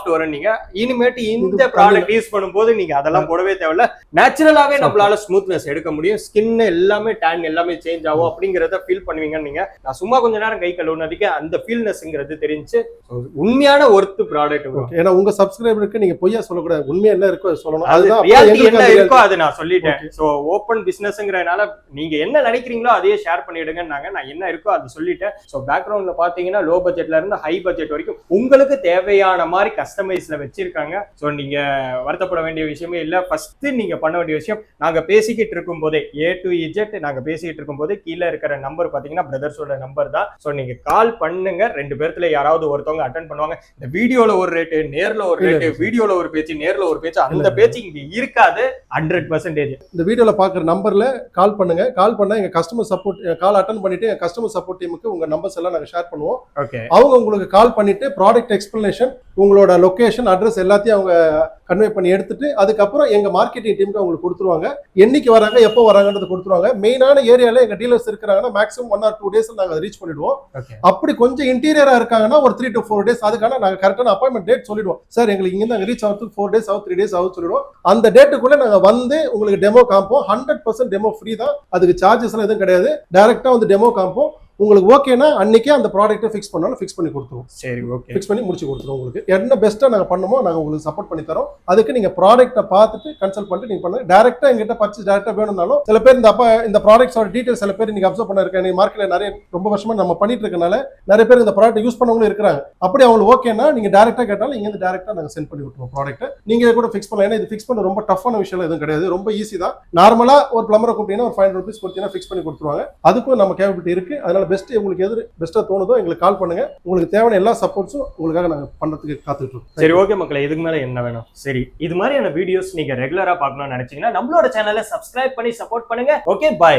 சாஃப்ட் வரும். நீங்க இனிமேட்டு இந்த ப்ராடக்ட் யூஸ் பண்ணும்போது நீங்க அதெல்லாம் போடவே தேவையில்ல. நேச்சுரலாவே நம்மளால ஸ்மூத்னஸ் எடுக்க முடியும். ஸ்கின் எல்லாமே டேன் எல்லாமே சேஞ்ச் ஆகும் அப்படிங்கறத ஃபீல் பண்ணுவீங்கன்னு நீங்க நான் சும்மா கொஞ்ச நேரம் கை கழுவுனதுக்கு அந்த ஃபீல்னஸ்ங்கிறது தெரிஞ்சு உண்மையான ஒர்த்து ப்ராடக்ட். ஏன்னா உங்க சப்ஸ்கிரைபருக்கு நீங்க பொய்யா சொல்லக்கூடாது. உண்மையா என்ன இருக்கோ சொல்லணும். அதுதான் என்ன இருக்கோ அது நான் சொல்லிட்டேன். சோ ஓப்பன் பிசினஸ்ங்கிறனால நீங்க என்ன நினைக்கிறீங்களோ அதையே ஷேர் பண்ணிடுங்கன்னாங்க. நான் என்ன இருக்கோ அது சொல்லிட்டேன். சோ பேக்ரவுண்ட்ல பாத்தீங்கன்னா லோ பட்ஜெட்ல இருந்து ஹை பட்ஜெட் வரைக்கும் உங்களுக்கு தேவையான மாதிரி கஸ்டமைஸ்ல வச்சிருக்காங்க. சோ நீங்க வருத்தப்பட வேண்டிய விஷயமே இல்ல. ஃபர்ஸ்ட் நீங்க பண்ண வேண்டிய விஷயம் நாங்க பேசிக்கிட்டு இருக்கும் போதே ஏ டு இஜெட் நாங்க பேசிக்கிட்டு இருக்கும் போதே கீழே இருக்கிற நம்பர் பாத்தீங்கன்னா பிரதர்ஸோட நம்பர் தான். சோ நீங்க கால் பண்ணுங்க. ரெண்டு பேர்த்துல யாராவது ஒருத்தவங்க அட்டன் பண்ணுவாங்க. இந்த வீடியோல ஒரு ரேட்டு நேர்ல ஒரு ரேட்டு வீடியோல ஒரு பேச்சு நேர்ல ஒரு பேச்சு அந்த பேச்சு இங்க இருக்காது. ஹண்ட்ரட் பர்சன்டேஜ் இந்த வீடியோல பாக்குற நம்பர்ல கால் பண்ணுங்க. கால் பண்ணா எங்க கஸ்டமர் சப்போர்ட் கால் அட்டன் பண்ணிட்டு எங்க கஸ்டமர் சப்போர்ட் டீமுக்கு உங்க நம்பர்ஸ் எல்லாம் நாங்க ஷேர் பண்ணுவோம். ஓகே அவங்க உங்களுக்கு கால் பண்ணிட்டு ப்ராடக்ட் எக்ஸ்பிளனேஷன் உங்களோட லொகேஷன் அட்ரஸ் எல்லாத்தையும் அவங்க கன்வே பண்ணி எடுத்துட்டு அதுக்கப்புறம் எங்க மார்க்கெட்டிங் டீமுக்கு அவங்களுக்கு கொடுத்துருவாங்க. என்னைக்கு வராங்க எப்போ வராங்கன்றது கொடுத்துருவாங்க. மெயினான ஏரியால எங்க டீலர்ஸ் இருக்கிறாங்கன்னா maximum one or two days நாங்க ரீச் பண்ணிடுவோம். அப்படி கொஞ்சம் இன்டீரியரா இருக்காங்கன்னா ஒரு த்ரீ டு ஃபோர் டேஸ் அதுக்கான நாங்க கரெக்டான அப்பாயின்மெண்ட் டேட் சொல்லிடுவோம். சார் எங்களுக்கு இங்க இருந்து ரீச் ஆகிறதுக்கு ஃபோர் டேஸ் ஆகும் த்ரீ டேஸ் ஆகும் சொல்லிடுவோம். அந்த டேட்டுக்குள்ள நாங்க வந்து உங்களுக்கு டெமோ காமிப்போம். ஹண்ட்ரட் பர்சன்ட் டெமோ ஃப்ரீ தான். அதுக்கு சார்ஜஸ் எல்லாம் எதுவும் கிடையாது. டைரக்டா வந்து டெமோ காமிப்போம். உங்களுக்கு ஓகேனா அன்னைக்கே அந்த ப்ராடக்ட்டை ஃபிக்ஸ் பண்ணாலும் ஃபிக்ஸ் பண்ணி கொடுத்துருவோம் சரி ஓகே ஃபிக்ஸ் பண்ணி முடிச்சு கொடுத்துருவோம் உங்களுக்கு. என்ன பெஸ்ட்டாக நாங்கள் பண்ணுமோ நாங்கள் உங்களுக்கு சப்போர்ட் பண்ணி தரோம். அதுக்கு நீங்கள் ப்ராடக்ட்டை பார்த்துட்டு கன்சல்ட் பண்ணிட்டு நீங்கள் பண்ணுங்க. டேரெக்டாக எங்கிட்ட பர்ச்சேஸ் டேரெக்டாக வேணும்னாலும் சில பேர் இந்த அப்பா இந்த ப்ராடக்ட்ஸோட டீட்டெயில்ஸ் சில பேர் நீங்கள் அப்சர்வ் பண்ண இருக்கேன் நீ மார்க்கெட்டில் நிறைய ரொம்ப வருஷமா நம்ம பண்ணிட்டு இருக்கனால நிறைய பேர் இந்த ப்ராடக்ட் யூஸ் பண்ணவங்களும் இருக்கிறாங்க. அப்படி அவங்களுக்கு ஓகேனா நீங்கள் டேரெக்டாக கேட்டாலும் இங்கேருந்து டேரெக்டாக நாங்கள் சென்ட் பண்ணி விட்டுருவோம் ப்ராடக்ட்டை நீங்கள் கூட ஃபிக்ஸ் பண்ணலாம். ஏன்னா இது ஃபிக்ஸ் பண்ண ரொம்ப டஃப்பான விஷயம் எதுவும் கிடையாது. ரொம்ப ஈஸி தான். நார்மலாக ஒரு பிளம்பரை கூப்பிட்டீங்கன்னா ஒரு ஃபைவ் ஹண்ட்ரட் ருபீஸ் கொடுத்தீங்கன்னா ஃபிக்ஸ் பண்ணி கொடுத்துருவாங்க. அதுக்கும் நம்ம கேபிலிட்டி இருக்கு. அதனால பெஸ்ட் உங்களுக்கு எது பெஸ்ட்டாக தோணுதோ எங்களுக்கு கால் பண்ணுங்க. உங்களுக்கு தேவையான எல்லா சப்போர்ட்ஸும் உங்களுக்காக நாங்கள் பண்ணுறதுக்கு காத்துட்டு இருக்கோம். சரி ஓகே மக்களே இதுக்கு மேலே என்ன வேணும்? சரி இது மாதிரியான வீடியோஸ் நீங்கள் ரெகுலராக பார்க்கணும்னு நினச்சிங்கன்னா நம்மளோட சேனலை சப்ஸ்கிரைப் பண்ணி சப்போர்ட் பண்ணுங்க. Okay bye